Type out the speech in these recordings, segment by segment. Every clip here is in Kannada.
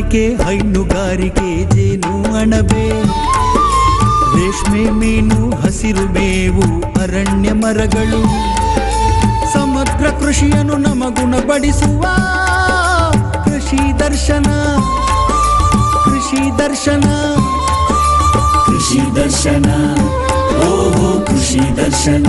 ಮೀನುಗಾರಿಕೆ ಹೈನುಗಾರಿಕೆ ಜೇನು ಅಣಬೆ. ರೇಷ್ಮೆ ಮೀನು, ಹಸಿರು ಮೇವು, ಅರಣ್ಯ ಮರಗಳು. ಸಮಗ್ರ ಕೃಷಿಯನ್ನು ನಮಗುಣಪಡಿಸುವ ಕೃಷಿ ದರ್ಶನ. ಕೃಷಿ ದರ್ಶನ. ಕೃಷಿ ದರ್ಶನ. ಓಹೋ, ಕೃಷಿ ದರ್ಶನ.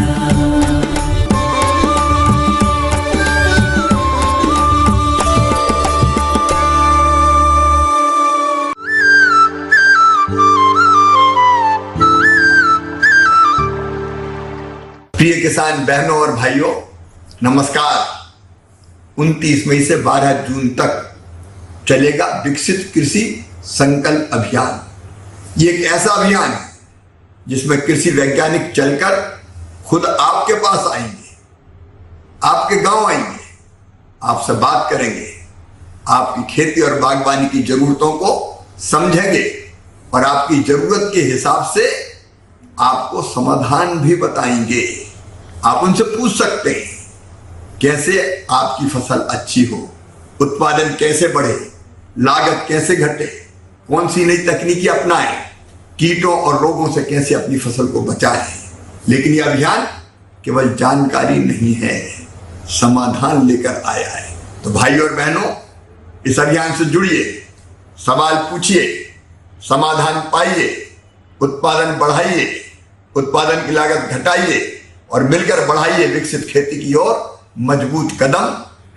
प्रिय किसान बहनों और भाइयों, नमस्कार। 29 मई से 12 जून तक चलेगा विकसित कृषि संकल्प अभियान। ये एक ऐसा अभियान है जिसमें कृषि वैज्ञानिक चलकर खुद आपके पास आएँगे, आपके गाँव आएँगे, आपसे बात करेंगे, आपकी खेती और बागवानी की जरूरतों को समझेंगे और आपकी ज़रूरत के हिसाब से आपको समाधान भी बताएँगे। आप उनसे पूछ सकते हैं, कैसे आपकी फ़सल अच्छी हो, उत्पादन कैसे बढ़े, लागत कैसे घटे कौन सी नई तकनीकी अपनाएँ, कीटों और रोगों से कैसे अपनी फ़सल को बचाएँ। लेकिन यह अभियान केवल जानकारी नहीं है, समाधान लेकर आया है। तो भाई और बहनों, इस अभियान से जुड़िए, सवाल पूछिए, समाधान पाइए, उत्पादन बढ़ाइए, उत्पादन की लागत घटाइए और मिलकर बढ़ाइए विकसित खेती की ओर मजबूत कदम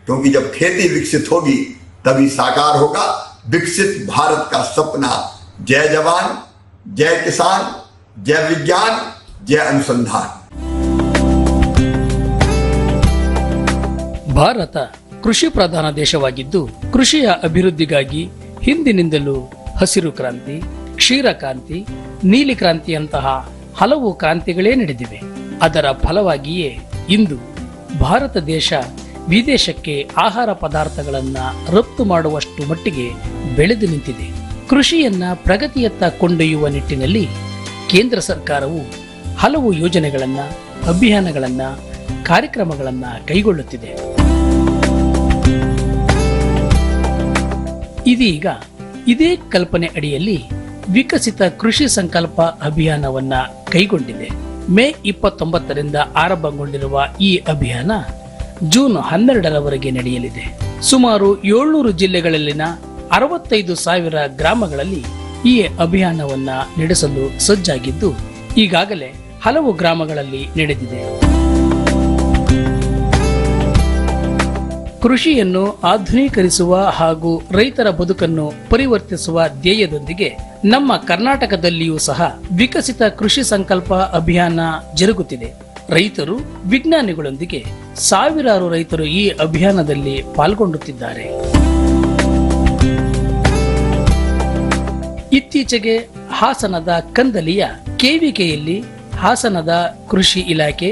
क्योंकि जब खेती विकसित होगी तभी साकार होगा विकसित भारत का सपना जय जवान जय किसान जय विज्ञान जय अनुसंधान ಭಾರತ ಕೃಷಿ ಪ್ರಧಾನ ದೇಶವಾಗಿದ್ದು ಕೃಷಿಯ ಅಭಿವೃದ್ಧಿಗಾಗಿ ಹಿಂದಿನಿಂದಲೂ ಹಸಿರು ಕ್ರಾಂತಿ ಕ್ಷೀರ ಕ್ರಾಂತಿ ನೀಲಿ ಕ್ರಾಂತಿಯಂತಹ ಹಲವು ಕ್ರಾಂತಿಗಳೇ ನಡೆದಿವೆ ಅದರ ಫಲವಾಗಿಯೇ ಇಂದು ಭಾರತ ದೇಶ ವಿದೇಶಕ್ಕೆ ಆಹಾರ ಪದಾರ್ಥಗಳನ್ನು ರಫ್ತು ಮಾಡುವಷ್ಟು ಮಟ್ಟಿಗೆ ಬೆಳೆದು ನಿಂತಿದೆ. ಕೃಷಿಯನ್ನ ಪ್ರಗತಿಯತ್ತ ಕೊಂಡೊಯ್ಯುವ ನಿಟ್ಟಿನಲ್ಲಿ ಕೇಂದ್ರ ಸರ್ಕಾರವು ಹಲವು ಯೋಜನೆಗಳನ್ನ, ಅಭಿಯಾನಗಳನ್ನ, ಕಾರ್ಯಕ್ರಮಗಳನ್ನ ಕೈಗೊಳ್ಳುತ್ತಿದೆ. ಇದೀಗ ಇದೇ ಕಲ್ಪನೆ ಅಡಿಯಲ್ಲಿ ವಿಕಸಿತ ಕೃಷಿ ಸಂಕಲ್ಪ ಅಭಿಯಾನವನ್ನ ಕೈಗೊಂಡಿದೆ. ಮೇ ಇಪ್ಪತ್ತೊಂಬತ್ತರಿಂದ ಆರಂಭಗೊಂಡಿರುವ ಈ ಅಭಿಯಾನ ಜೂನ್ ಹನ್ನೆರಡರವರೆಗೆ ನಡೆಯಲಿದೆ. ಸುಮಾರು ಏಳ್ನೂರು ಜಿಲ್ಲೆಗಳಲ್ಲಿನ ಅರವತ್ತೈದು ಸಾವಿರ ಗ್ರಾಮಗಳಲ್ಲಿ ಈ ಅಭಿಯಾನವನ್ನು ನಡೆಸಲು ಸಜ್ಜಾಗಿದ್ದು, ಈಗಾಗಲೇ ಹಲವು ಗ್ರಾಮಗಳಲ್ಲಿ ನಡೆದಿದೆ. ಕೃಷಿಯನ್ನು ಆಧುನೀಕರಿಸುವ ಹಾಗೂ ರೈತರ ಬದುಕನ್ನು ಪರಿವರ್ತಿಸುವ ಧ್ಯೇಯದೊಂದಿಗೆ ನಮ್ಮ ಕರ್ನಾಟಕದಲ್ಲಿಯೂ ಸಹ ವಿಕಸಿತ ಕೃಷಿ ಸಂಕಲ್ಪ ಅಭಿಯಾನ ಜರುಗುತ್ತಿದೆ. ರೈತರು ವಿಜ್ಞಾನಿಗಳೊಂದಿಗೆ ಸಾವಿರಾರು ರೈತರು ಈ ಅಭಿಯಾನದಲ್ಲಿ ಪಾಲ್ಗೊಳ್ಳುತ್ತಿದ್ದಾರೆ ಇತ್ತೀಚೆಗೆ ಹಾಸನದ ಕಂದಲಿಯ ಕೆವಿಕೆಯಲ್ಲಿ ಹಾಸನದ ಕೃಷಿ ಇಲಾಖೆ,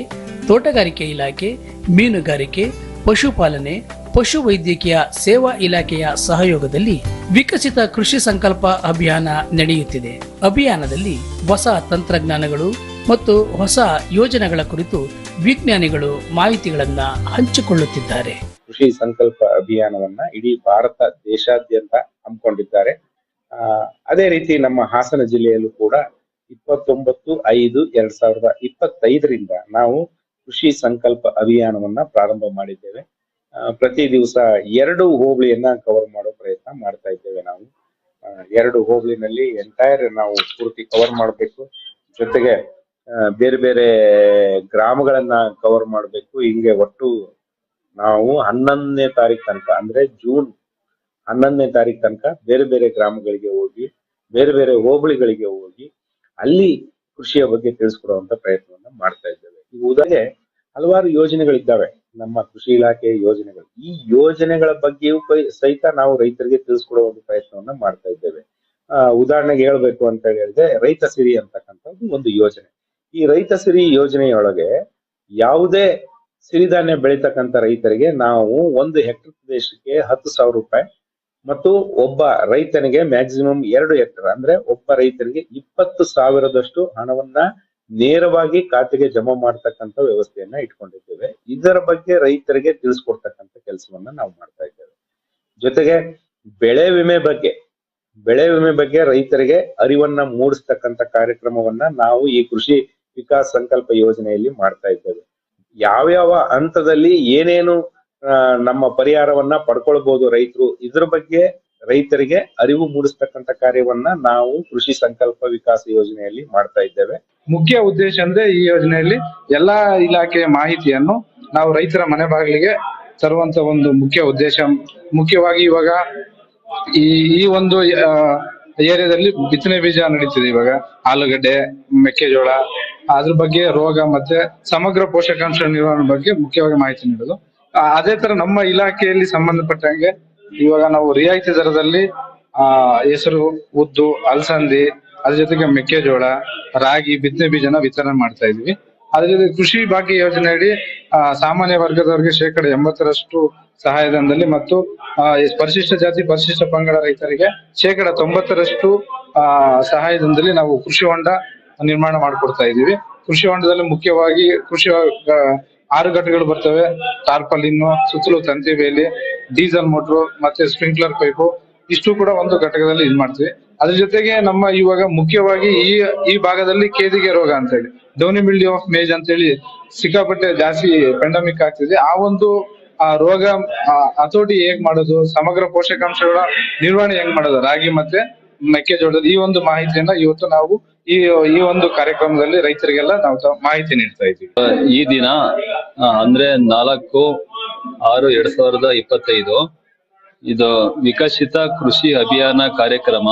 ತೋಟಗಾರಿಕೆ ಇಲಾಖೆ, ಮೀನುಗಾರಿಕೆ, ಪಶುಪಾಲನೆ ಪಶು ವೈದ್ಯಕೀಯ ಸೇವಾ ಇಲಾಖೆಯ ಸಹಯೋಗದಲ್ಲಿ ವಿಕಸಿತ ಕೃಷಿ ಸಂಕಲ್ಪ ಅಭಿಯಾನ ನಡೆಯುತ್ತಿದೆ. ಅಭಿಯಾನದಲ್ಲಿ ಹೊಸ ತಂತ್ರಜ್ಞಾನಗಳು ಮತ್ತು ಹೊಸ ಯೋಜನೆಗಳ ಕುರಿತು ವಿಜ್ಞಾನಿಗಳು ಮಾಹಿತಿಗಳನ್ನ ಹಂಚಿಕೊಳ್ಳುತ್ತಿದ್ದಾರೆ. ಕೃಷಿ ಸಂಕಲ್ಪ ಅಭಿಯಾನವನ್ನ ಇಡೀ ಭಾರತ ದೇಶಾದ್ಯಂತ ಹಮ್ಮಿಕೊಂಡಿದ್ದಾರೆ. ಅದೇ ರೀತಿ ನಮ್ಮ ಹಾಸನ ಜಿಲ್ಲೆಯಲ್ಲೂ ಕೂಡ ಇಪ್ಪತ್ತೊಂಬತ್ತು ಐದು ಎರಡ್ ಸಾವಿರದ ಇಪ್ಪತ್ತೈದರಿಂದ ನಾವು ಕೃಷಿ ಸಂಕಲ್ಪ ಅಭಿಯಾನವನ್ನ ಪ್ರಾರಂಭ ಮಾಡಿದ್ದೇವೆ. ಪ್ರತಿ ದಿವಸ ಎರಡು ಹೋಬಳಿಯನ್ನ ಕವರ್ ಮಾಡೋ ಪ್ರಯತ್ನ ಮಾಡ್ತಾ ಇದ್ದೇವೆ ನಾವು. ಎರಡು ಹೋಬಳಿನಲ್ಲಿ ಎಂಟೈರ್ ನಾವು ಪೂರ್ತಿ ಕವರ್ ಮಾಡಬೇಕು. ಜೊತೆಗೆ ಬೇರೆ ಬೇರೆ ಗ್ರಾಮಗಳನ್ನ ಕವರ್ ಮಾಡಬೇಕು. ಹಿಂಗೆ ಒಟ್ಟು ನಾವು ಹನ್ನೊಂದನೇ ತಾರೀಕು ತನಕ, ಅಂದ್ರೆ ಜೂನ್ ಹನ್ನೊಂದನೇ ತಾರೀಕು ತನಕ ಬೇರೆ ಬೇರೆ ಗ್ರಾಮಗಳಿಗೆ ಹೋಗಿ, ಬೇರೆ ಬೇರೆ ಹೋಬಳಿಗಳಿಗೆ ಹೋಗಿ ಅಲ್ಲಿ ಕೃಷಿಯ ಬಗ್ಗೆ ತಿಳಿಸ್ಕೊಡುವಂತ ಪ್ರಯತ್ನವನ್ನ ಮಾಡ್ತಾ ಇದ್ದೇವೆ. ಈಗ ಉದಾಹರಣೆ ಹಲವಾರು ಯೋಜನೆಗಳಿದ್ದಾವೆ. ನಮ್ಮ ಕೃಷಿ ಇಲಾಖೆಯ ಯೋಜನೆಗಳು. ಈ ಯೋಜನೆಗಳ ಬಗ್ಗೆಯೂ ಸಹಿತ ನಾವು ರೈತರಿಗೆ ತಿಳಿಸ್ಕೊಡುವ ಒಂದು ಪ್ರಯತ್ನವನ್ನ ಮಾಡ್ತಾ ಇದ್ದೇವೆ. ಉದಾಹರಣೆಗೆ ಹೇಳ್ಬೇಕು ಅಂತ ಹೇಳಿದ್ರೆ ರೈತ ಸಿರಿ ಅಂತಕ್ಕಂಥದ್ದು ಒಂದು ಯೋಜನೆ. ಈ ರೈತ ಸಿರಿ ಯೋಜನೆಯೊಳಗೆ ಯಾವುದೇ ಸಿರಿಧಾನ್ಯ ಬೆಳೀತಕ್ಕಂಥ ರೈತರಿಗೆ ನಾವು ಒಂದು ಹೆಕ್ಟರ್ ಪ್ರದೇಶಕ್ಕೆ ಹತ್ತು ಸಾವಿರ ರೂಪಾಯಿ ಮತ್ತು ಒಬ್ಬ ರೈತನಿಗೆ ಮ್ಯಾಕ್ಸಿಮಮ್ ಎರಡು ಹೆಕ್ಟರ್, ಅಂದ್ರೆ ಒಬ್ಬ ರೈತರಿಗೆ ಇಪ್ಪತ್ತು ಸಾವಿರದಷ್ಟು ಹಣವನ್ನ ನೇರವಾಗಿ ಖಾತೆಗೆ ಜಮಾ ಮಾಡ್ತಕ್ಕಂಥ ವ್ಯವಸ್ಥೆಯನ್ನ ಇಟ್ಕೊಂಡಿದ್ದೇವೆ. ಇದರ ಬಗ್ಗೆ ರೈತರಿಗೆ ತಿಳಿಸ್ಕೊಡ್ತಕ್ಕಂಥ ಕೆಲಸವನ್ನ ನಾವು ಮಾಡ್ತಾ ಇದ್ದೇವೆ. ಜೊತೆಗೆ ಬೆಳೆ ವಿಮೆ ಬಗ್ಗೆ, ಬೆಳೆ ವಿಮೆ ಬಗ್ಗೆ ರೈತರಿಗೆ ಅರಿವನ್ನ ಮೂಡಿಸ್ತಕ್ಕಂಥ ಕಾರ್ಯಕ್ರಮವನ್ನ ನಾವು ಈ ಕೃಷಿ ವಿಕಾಸ್ ಸಂಕಲ್ಪ ಯೋಜನೆಯಲ್ಲಿ ಮಾಡ್ತಾ ಇದ್ದೇವೆ. ಯಾವ್ಯಾವ ಹಂತದಲ್ಲಿ ಏನೇನು ನಮ್ಮ ಪರಿಹಾರವನ್ನ ಪಡ್ಕೊಳ್ಬಹುದು ರೈತರು, ಇದ್ರ ಬಗ್ಗೆ ರೈತರಿಗೆ ಅರಿವು ಮೂಡಿಸ್ತಕ್ಕಂತ ಕಾರ್ಯವನ್ನ ನಾವು ಕೃಷಿ ಸಂಕಲ್ಪ ವಿಕಾಸ ಯೋಜನೆಯಲ್ಲಿ ಮಾಡ್ತಾ ಇದ್ದೇವೆ. ಮುಖ್ಯ ಉದ್ದೇಶ ಅಂದ್ರೆ ಈ ಯೋಜನೆಯಲ್ಲಿ ಎಲ್ಲಾ ಇಲಾಖೆಯ ಮಾಹಿತಿಯನ್ನು ನಾವು ರೈತರ ಮನೆ ಬಾಗಿಲಿಗೆ ತರುವಂತ ಒಂದು ಮುಖ್ಯ ಉದ್ದೇಶ. ಮುಖ್ಯವಾಗಿ ಇವಾಗ ಈ ಈ ಒಂದು ಏರಿಯಾದಲ್ಲಿ ಬಿತ್ತನೆ ಬೀಜ ನಡೀತಿದೆ ಇವಾಗ. ಆಲೂಗಡ್ಡೆ, ಮೆಕ್ಕೆಜೋಳ, ಅದ್ರ ಬಗ್ಗೆ ರೋಗ ಮತ್ತೆ ಸಮಗ್ರ ಪೋಷಕಾಂಶ ನಿರ್ವಹಣೆ ಬಗ್ಗೆ ಮುಖ್ಯವಾಗಿ ಮಾಹಿತಿ ನೀಡೋದು. ಅದೇ ತರ ನಮ್ಮ ಇಲಾಖೆಯಲ್ಲಿ ಸಂಬಂಧಪಟ್ಟಂಗೆ ಇವಾಗ ನಾವು ರಿಯಾಯಿತಿ ದರದಲ್ಲಿ, ಆ, ಹೆಸರು, ಉದ್ದು, ಅಲಸಂದಿ, ಅದ್ರ ಜೊತೆಗೆ ಮೆಕ್ಕೆಜೋಳ, ರಾಗಿ, ಬಿತ್ತನೆ ಬೀಜನ ವಿತರಣೆ ಮಾಡ್ತಾ ಇದ್ವಿ. ಅದ್ರ ಜೊತೆ ಕೃಷಿ ಭಾಗ್ಯ ಯೋಜನೆಯಡಿ ಸಾಮಾನ್ಯ ವರ್ಗದವರಿಗೆ ಶೇಕಡ ಎಂಬತ್ತರಷ್ಟು ಸಹಾಯಧನದಲ್ಲಿ ಮತ್ತು ಪರಿಶಿಷ್ಟ ಜಾತಿ, ಪರಿಶಿಷ್ಟ ಪಂಗಡ ರೈತರಿಗೆ ಶೇಕಡ ತೊಂಬತ್ತರಷ್ಟು, ಆ ಸಹಾಯಧನದಲ್ಲಿ ನಾವು ಕೃಷಿ ಹೊಂಡ ನಿರ್ಮಾಣ ಮಾಡಿಕೊಡ್ತಾ ಇದ್ದೀವಿ. ಕೃಷಿ ಹೊಂಡದಲ್ಲಿ ಮುಖ್ಯವಾಗಿ ಕೃಷಿ ಆರು ಘಟಕಗಳು ಬರ್ತವೆ. ಟಾರ್ಪಲಿನ್ನು ಸುತ್ತಲೂ ತಂತಿ ಬೇಲಿ ಡೀಸೆಲ್ ಮೋಟ್ರು, ಮತ್ತೆ ಸ್ಪ್ರಿಂಕ್ಲರ್ ಪೈಪು, ಇಷ್ಟು ಕೂಡ ಒಂದು ಘಟಕದಲ್ಲಿ ಇದ್ ಮಾಡ್ತೀವಿ. ಅದ್ರ ಜೊತೆಗೆ ನಮ್ಮ ಇವಾಗ ಮುಖ್ಯವಾಗಿ ಈ ಈ ಭಾಗದಲ್ಲಿ ಕೇದಿಗೆ ರೋಗ ಅಂತ ಹೇಳಿ ಡೌನಿ ಮಿಲ್ಡಿ ಆಫ್ ಮೇಜ್ ಅಂತ ಹೇಳಿ ಸಿಕ್ಕಾಪಟ್ಟೆ ಜಾಸ್ತಿ ಪೆಂಡಮಿಕ್ ಆಗ್ತಿದೆ. ಆ ಒಂದು, ಆ ರೋಗ ಹತೋಟಿ ಹೇಗ್ ಮಾಡೋದು, ಸಮಗ್ರ ಪೋಷಕಾಂಶಗಳ ನಿರ್ವಹಣೆ ಹೆಂಗ್ ಮಾಡೋದು, ರಾಗಿ ಮತ್ತೆ ಮೆಕ್ಕೆಜೋಳದ ಈ ಒಂದು ಮಾಹಿತಿಯನ್ನ ಇವತ್ತು ನಾವು ಈ ಈ ಒಂದು ಕಾರ್ಯಕ್ರಮದಲ್ಲಿ ರೈತರಿಗೆಲ್ಲ ನಾವು ಮಾಹಿತಿ ನೀಡ್ತಾ ಇದ್ದೀವಿ. ಈ ದಿನ ಅಂದ್ರೆ ನಾಲ್ಕು, ಆರು, ಎರಡ್ ಸಾವಿರದ ಇಪ್ಪತ್ತೈದು. ಇದು ವಿಕಸಿತ ಕೃಷಿ ಅಭಿಯಾನ ಕಾರ್ಯಕ್ರಮ.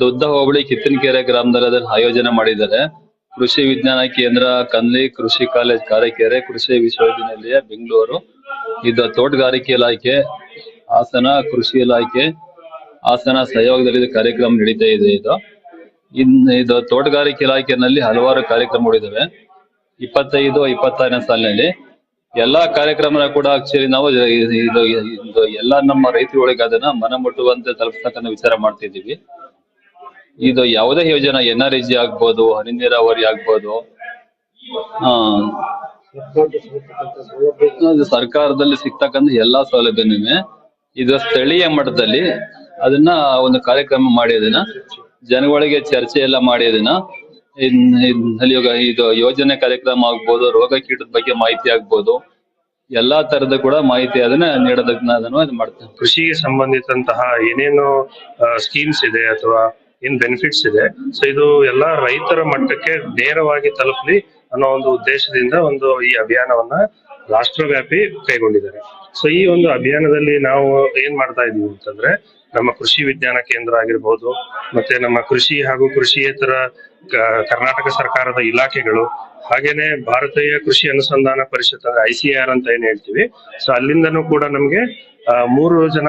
ದೊಡ್ಡ ಹೋಬಳಿ ಕಿತ್ತನಕೆರೆ ಗ್ರಾಮದಲ್ಲಿ ಅದನ್ನು ಆಯೋಜನೆ ಮಾಡಿದ್ದಾರೆ. ಕೃಷಿ ವಿಜ್ಞಾನ ಕೇಂದ್ರ, ಕನ್ಲಿ ಕೃಷಿ ಕಾಲೇಜ್, ಕಾರಕೆರೆ ಕೃಷಿ ವಿಶ್ವವಿದ್ಯಾನಿಲಯ, ಬೆಂಗಳೂರು. ಇದು ತೋಟಗಾರಿಕೆ ಇಲಾಖೆ, ಹಾಸನ ಕೃಷಿ ಇಲಾಖೆ, ಹಾಸನ ಸಹಯೋಗದಲ್ಲಿ ಇದು ಕಾರ್ಯಕ್ರಮ ನಡೀತಾ ಇದೆ ಇದು. ಇನ್, ಇದು ತೋಟಗಾರಿಕೆ ಇಲಾಖೆಯಲ್ಲಿ ಹಲವಾರು ಕಾರ್ಯಕ್ರಮಗಳಿದಾವೆ ಇಪ್ಪತ್ತೈದು ಇಪ್ಪತ್ತಾರನೇ ಸಾಲಿನಲ್ಲಿ ಎಲ್ಲಾ ಕಾರ್ಯಕ್ರಮ ಕೂಡ ಆಕ್ಚುಲಿ ನಾವು ಇದು ಎಲ್ಲಾ ನಮ್ಮ ರೈತರುಗಳಿಗೆ ಅದನ್ನ ಮನ ಮುಟ್ಟುವಂತೆ ತಲುಪಿಸ್ತಕ್ಕಂಥ ವಿಚಾರ ಮಾಡ್ತಿದೀವಿ ಇದು ಯಾವುದೇ ಯೋಜನೆ ಎನ್ ಆರ್ ಜಿ ಆಗ್ಬೋದು, ಹನಿ ನೀರಾವರಿ ಆಗ್ಬೋದು ಹಾ ಸರ್ಕಾರದಲ್ಲಿ ಸಿಗ್ತಕ್ಕಂಥ ಎಲ್ಲಾ ಸೌಲಭ್ಯನೂ ಇದು ಸ್ಥಳೀಯ ಮಟ್ಟದಲ್ಲಿ ಅದನ್ನ ಒಂದು ಕಾರ್ಯಕ್ರಮ ಮಾಡಿ ಅದನ್ನ ಜನಗಳಿಗೆ ಚರ್ಚೆ ಎಲ್ಲ ಮಾಡಿ ಅದನ್ನ ಇವಾಗ ಇದು ಯೋಜನೆ ಕಾರ್ಯಕ್ರಮ ಆಗ್ಬೋದು, ರೋಗ ಕೀಟದ ಬಗ್ಗೆ ಮಾಹಿತಿ ಆಗ್ಬೋದು, ಎಲ್ಲಾ ತರದ ಕೂಡ ಮಾಹಿತಿ ಅದನ್ನ ನೀಡೋದಕ್ಕೆ ನಾನು ಇದು ಮಾಡ್ತೇನೆ ಕೃಷಿಗೆ ಸಂಬಂಧಿತಂತಹ ಏನೇನು ಸ್ಕೀಮ್ಸ್ ಇದೆ ಅಥವಾ ಏನ್ ಬೆನಿಫಿಟ್ಸ್ ಇದೆ ಸೊ ಇದು ಎಲ್ಲಾ ರೈತರ ಮಟ್ಟಕ್ಕೆ ನೇರವಾಗಿ ತಲುಪಲಿ ಅನ್ನೋ ಒಂದು ಉದ್ದೇಶದಿಂದ ಒಂದು ಈ ಅಭಿಯಾನವನ್ನ ರಾಷ್ಟ್ರವ್ಯಾಪಿ ಕೈಗೊಂಡಿದ್ದಾರೆ. ಸೊ ಈ ಒಂದು ಅಭಿಯಾನದಲ್ಲಿ ನಾವು ಏನ್ ಮಾಡ್ತಾ ಇದೀವಿ ಅಂತಂದ್ರೆ, ನಮ್ಮ ಕೃಷಿ ವಿಜ್ಞಾನ ಕೇಂದ್ರ ಆಗಿರ್ಬೋದು, ಮತ್ತೆ ನಮ್ಮ ಕೃಷಿ ಹಾಗೂ ಕೃಷಿಯೇತರ ಕರ್ನಾಟಕ ಸರ್ಕಾರದ ಇಲಾಖೆಗಳು, ಹಾಗೇನೆ ಭಾರತೀಯ ಕೃಷಿ ಅನುಸಂಧಾನ ಪರಿಷತ್, ಐ ಸಿ ಆರ್ ಅಂತ ಏನ್ ಹೇಳ್ತೀವಿ, ಸೊ ಅಲ್ಲಿಂದನೂ ಕೂಡ ನಮ್ಗೆ ಮೂರು ಜನ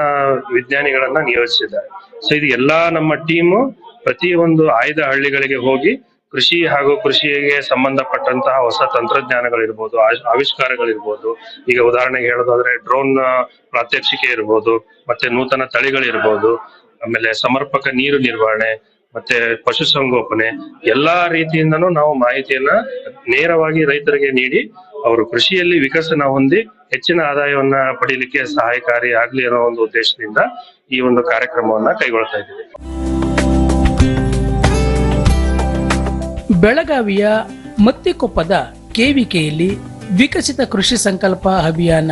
ವಿಜ್ಞಾನಿಗಳನ್ನ ನಿಯೋಜಿಸಿದ್ದಾರೆ. ಸೊ ಇದು ಎಲ್ಲಾ ನಮ್ಮ ಟೀಮು ಪ್ರತಿ ಒಂದು ಆಯ್ದ ಹಳ್ಳಿಗಳಿಗೆ ಹೋಗಿ ಕೃಷಿ ಹಾಗೂ ಕೃಷಿಗೆ ಸಂಬಂಧಪಟ್ಟಂತಹ ಹೊಸ ತಂತ್ರಜ್ಞಾನಗಳಿರ್ಬೋದು ಆವಿಷ್ಕಾರಗಳಿರ್ಬೋದು ಈಗ ಉದಾಹರಣೆಗೆ ಹೇಳೋದಾದ್ರೆ ಡ್ರೋನ್ ಪ್ರಾತ್ಯಕ್ಷಿಕೆ ಇರ್ಬೋದು, ಮತ್ತೆ ನೂತನ ತಳಿಗಳಿರ್ಬೋದು ಆಮೇಲೆ ಸಮರ್ಪಕ ನೀರು ನಿರ್ವಹಣೆ ಮತ್ತೆ ಪಶುಸಂಗೋಪನೆ ಎಲ್ಲಾ ರೀತಿಯಿಂದನೂ ನಾವು ಮಾಹಿತಿಯನ್ನ ನೇರವಾಗಿ ರೈತರಿಗೆ ನೀಡಿ ಅವರು ಕೃಷಿಯಲ್ಲಿ ವಿಕಸನ ಹೊಂದಿ ಹೆಚ್ಚಿನ ಆದಾಯವನ್ನ ಪಡೀಲಿಕ್ಕೆ ಸಹಾಯಕಾರಿ ಆಗ್ಲಿ ಅನ್ನೋ ಒಂದು ಉದ್ದೇಶದಿಂದ ಈ ಒಂದು ಕಾರ್ಯಕ್ರಮವನ್ನ ಕೈಗೊಳ್ತಾ ಇದ್ದೀವಿ. ಬೆಳಗಾವಿಯ ಮತ್ತಿಕೊಪ್ಪದ ಕೆವಿಕೆಯಲ್ಲಿ ವಿಕಸಿತ ಕೃಷಿ ಸಂಕಲ್ಪ ಅಭಿಯಾನ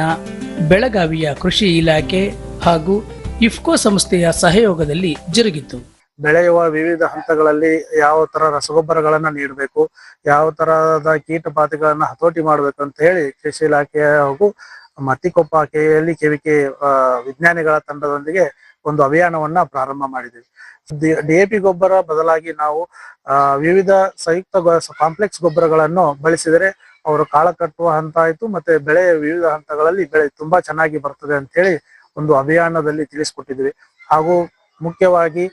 ಬೆಳಗಾವಿಯ ಕೃಷಿ ಇಲಾಖೆ ಹಾಗೂ ಇಫ್ಕೋ ಸಂಸ್ಥೆಯ ಸಹಯೋಗದಲ್ಲಿ ಜರುಗಿತು. ಬೆಳೆಯುವ ವಿವಿಧ ಹಂತಗಳಲ್ಲಿ ಯಾವ ತರ ರಸಗೊಬ್ಬರಗಳನ್ನ ನೀಡಬೇಕು, ಯಾವ ತರಹದ ಕೀಟಬಾಧೆಗಳನ್ನ ಹತೋಟಿ ಮಾಡಬೇಕು ಅಂತ ಹೇಳಿ ಕೃಷಿ ಇಲಾಖೆ ಹಾಗೂ ಮತ್ತಿಕೊಪ್ಪ ಕೆಯಲ್ಲಿ ಕೆವಿಕೆ ವಿಜ್ಞಾನಿಗಳ ತಂಡದೊಂದಿಗೆ ಒಂದು ಅಭಿಯಾನವನ್ನ ಪ್ರಾರಂಭ ಮಾಡಿದ್ದೀವಿ ಡಿಎಪಿ ಗೊಬ್ಬರ ಬದಲಾಗಿ ನಾವು ವಿವಿಧ ಸಂಯುಕ್ತ ಕಾಂಪ್ಲೆಕ್ಸ್ ಗೊಬ್ಬರಗಳನ್ನು ಬಳಸಿದರೆ ಅವರು ಕಾಳ ಕಟ್ಟುವ ಹಂತ ಆಯ್ತು ಮತ್ತೆ ಬೆಳೆ ವಿವಿಧ ಹಂತಗಳಲ್ಲಿ ಬೆಳೆ ತುಂಬಾ ಚೆನ್ನಾಗಿ ಬರ್ತದೆ ಅಂತ ಹೇಳಿ ಒಂದು ಅಭಿಯಾನದಲ್ಲಿ ತಿಳಿಸ್ಕೊಟ್ಟಿದ್ವಿ ಹಾಗೂ ಮುಖ್ಯವಾಗಿ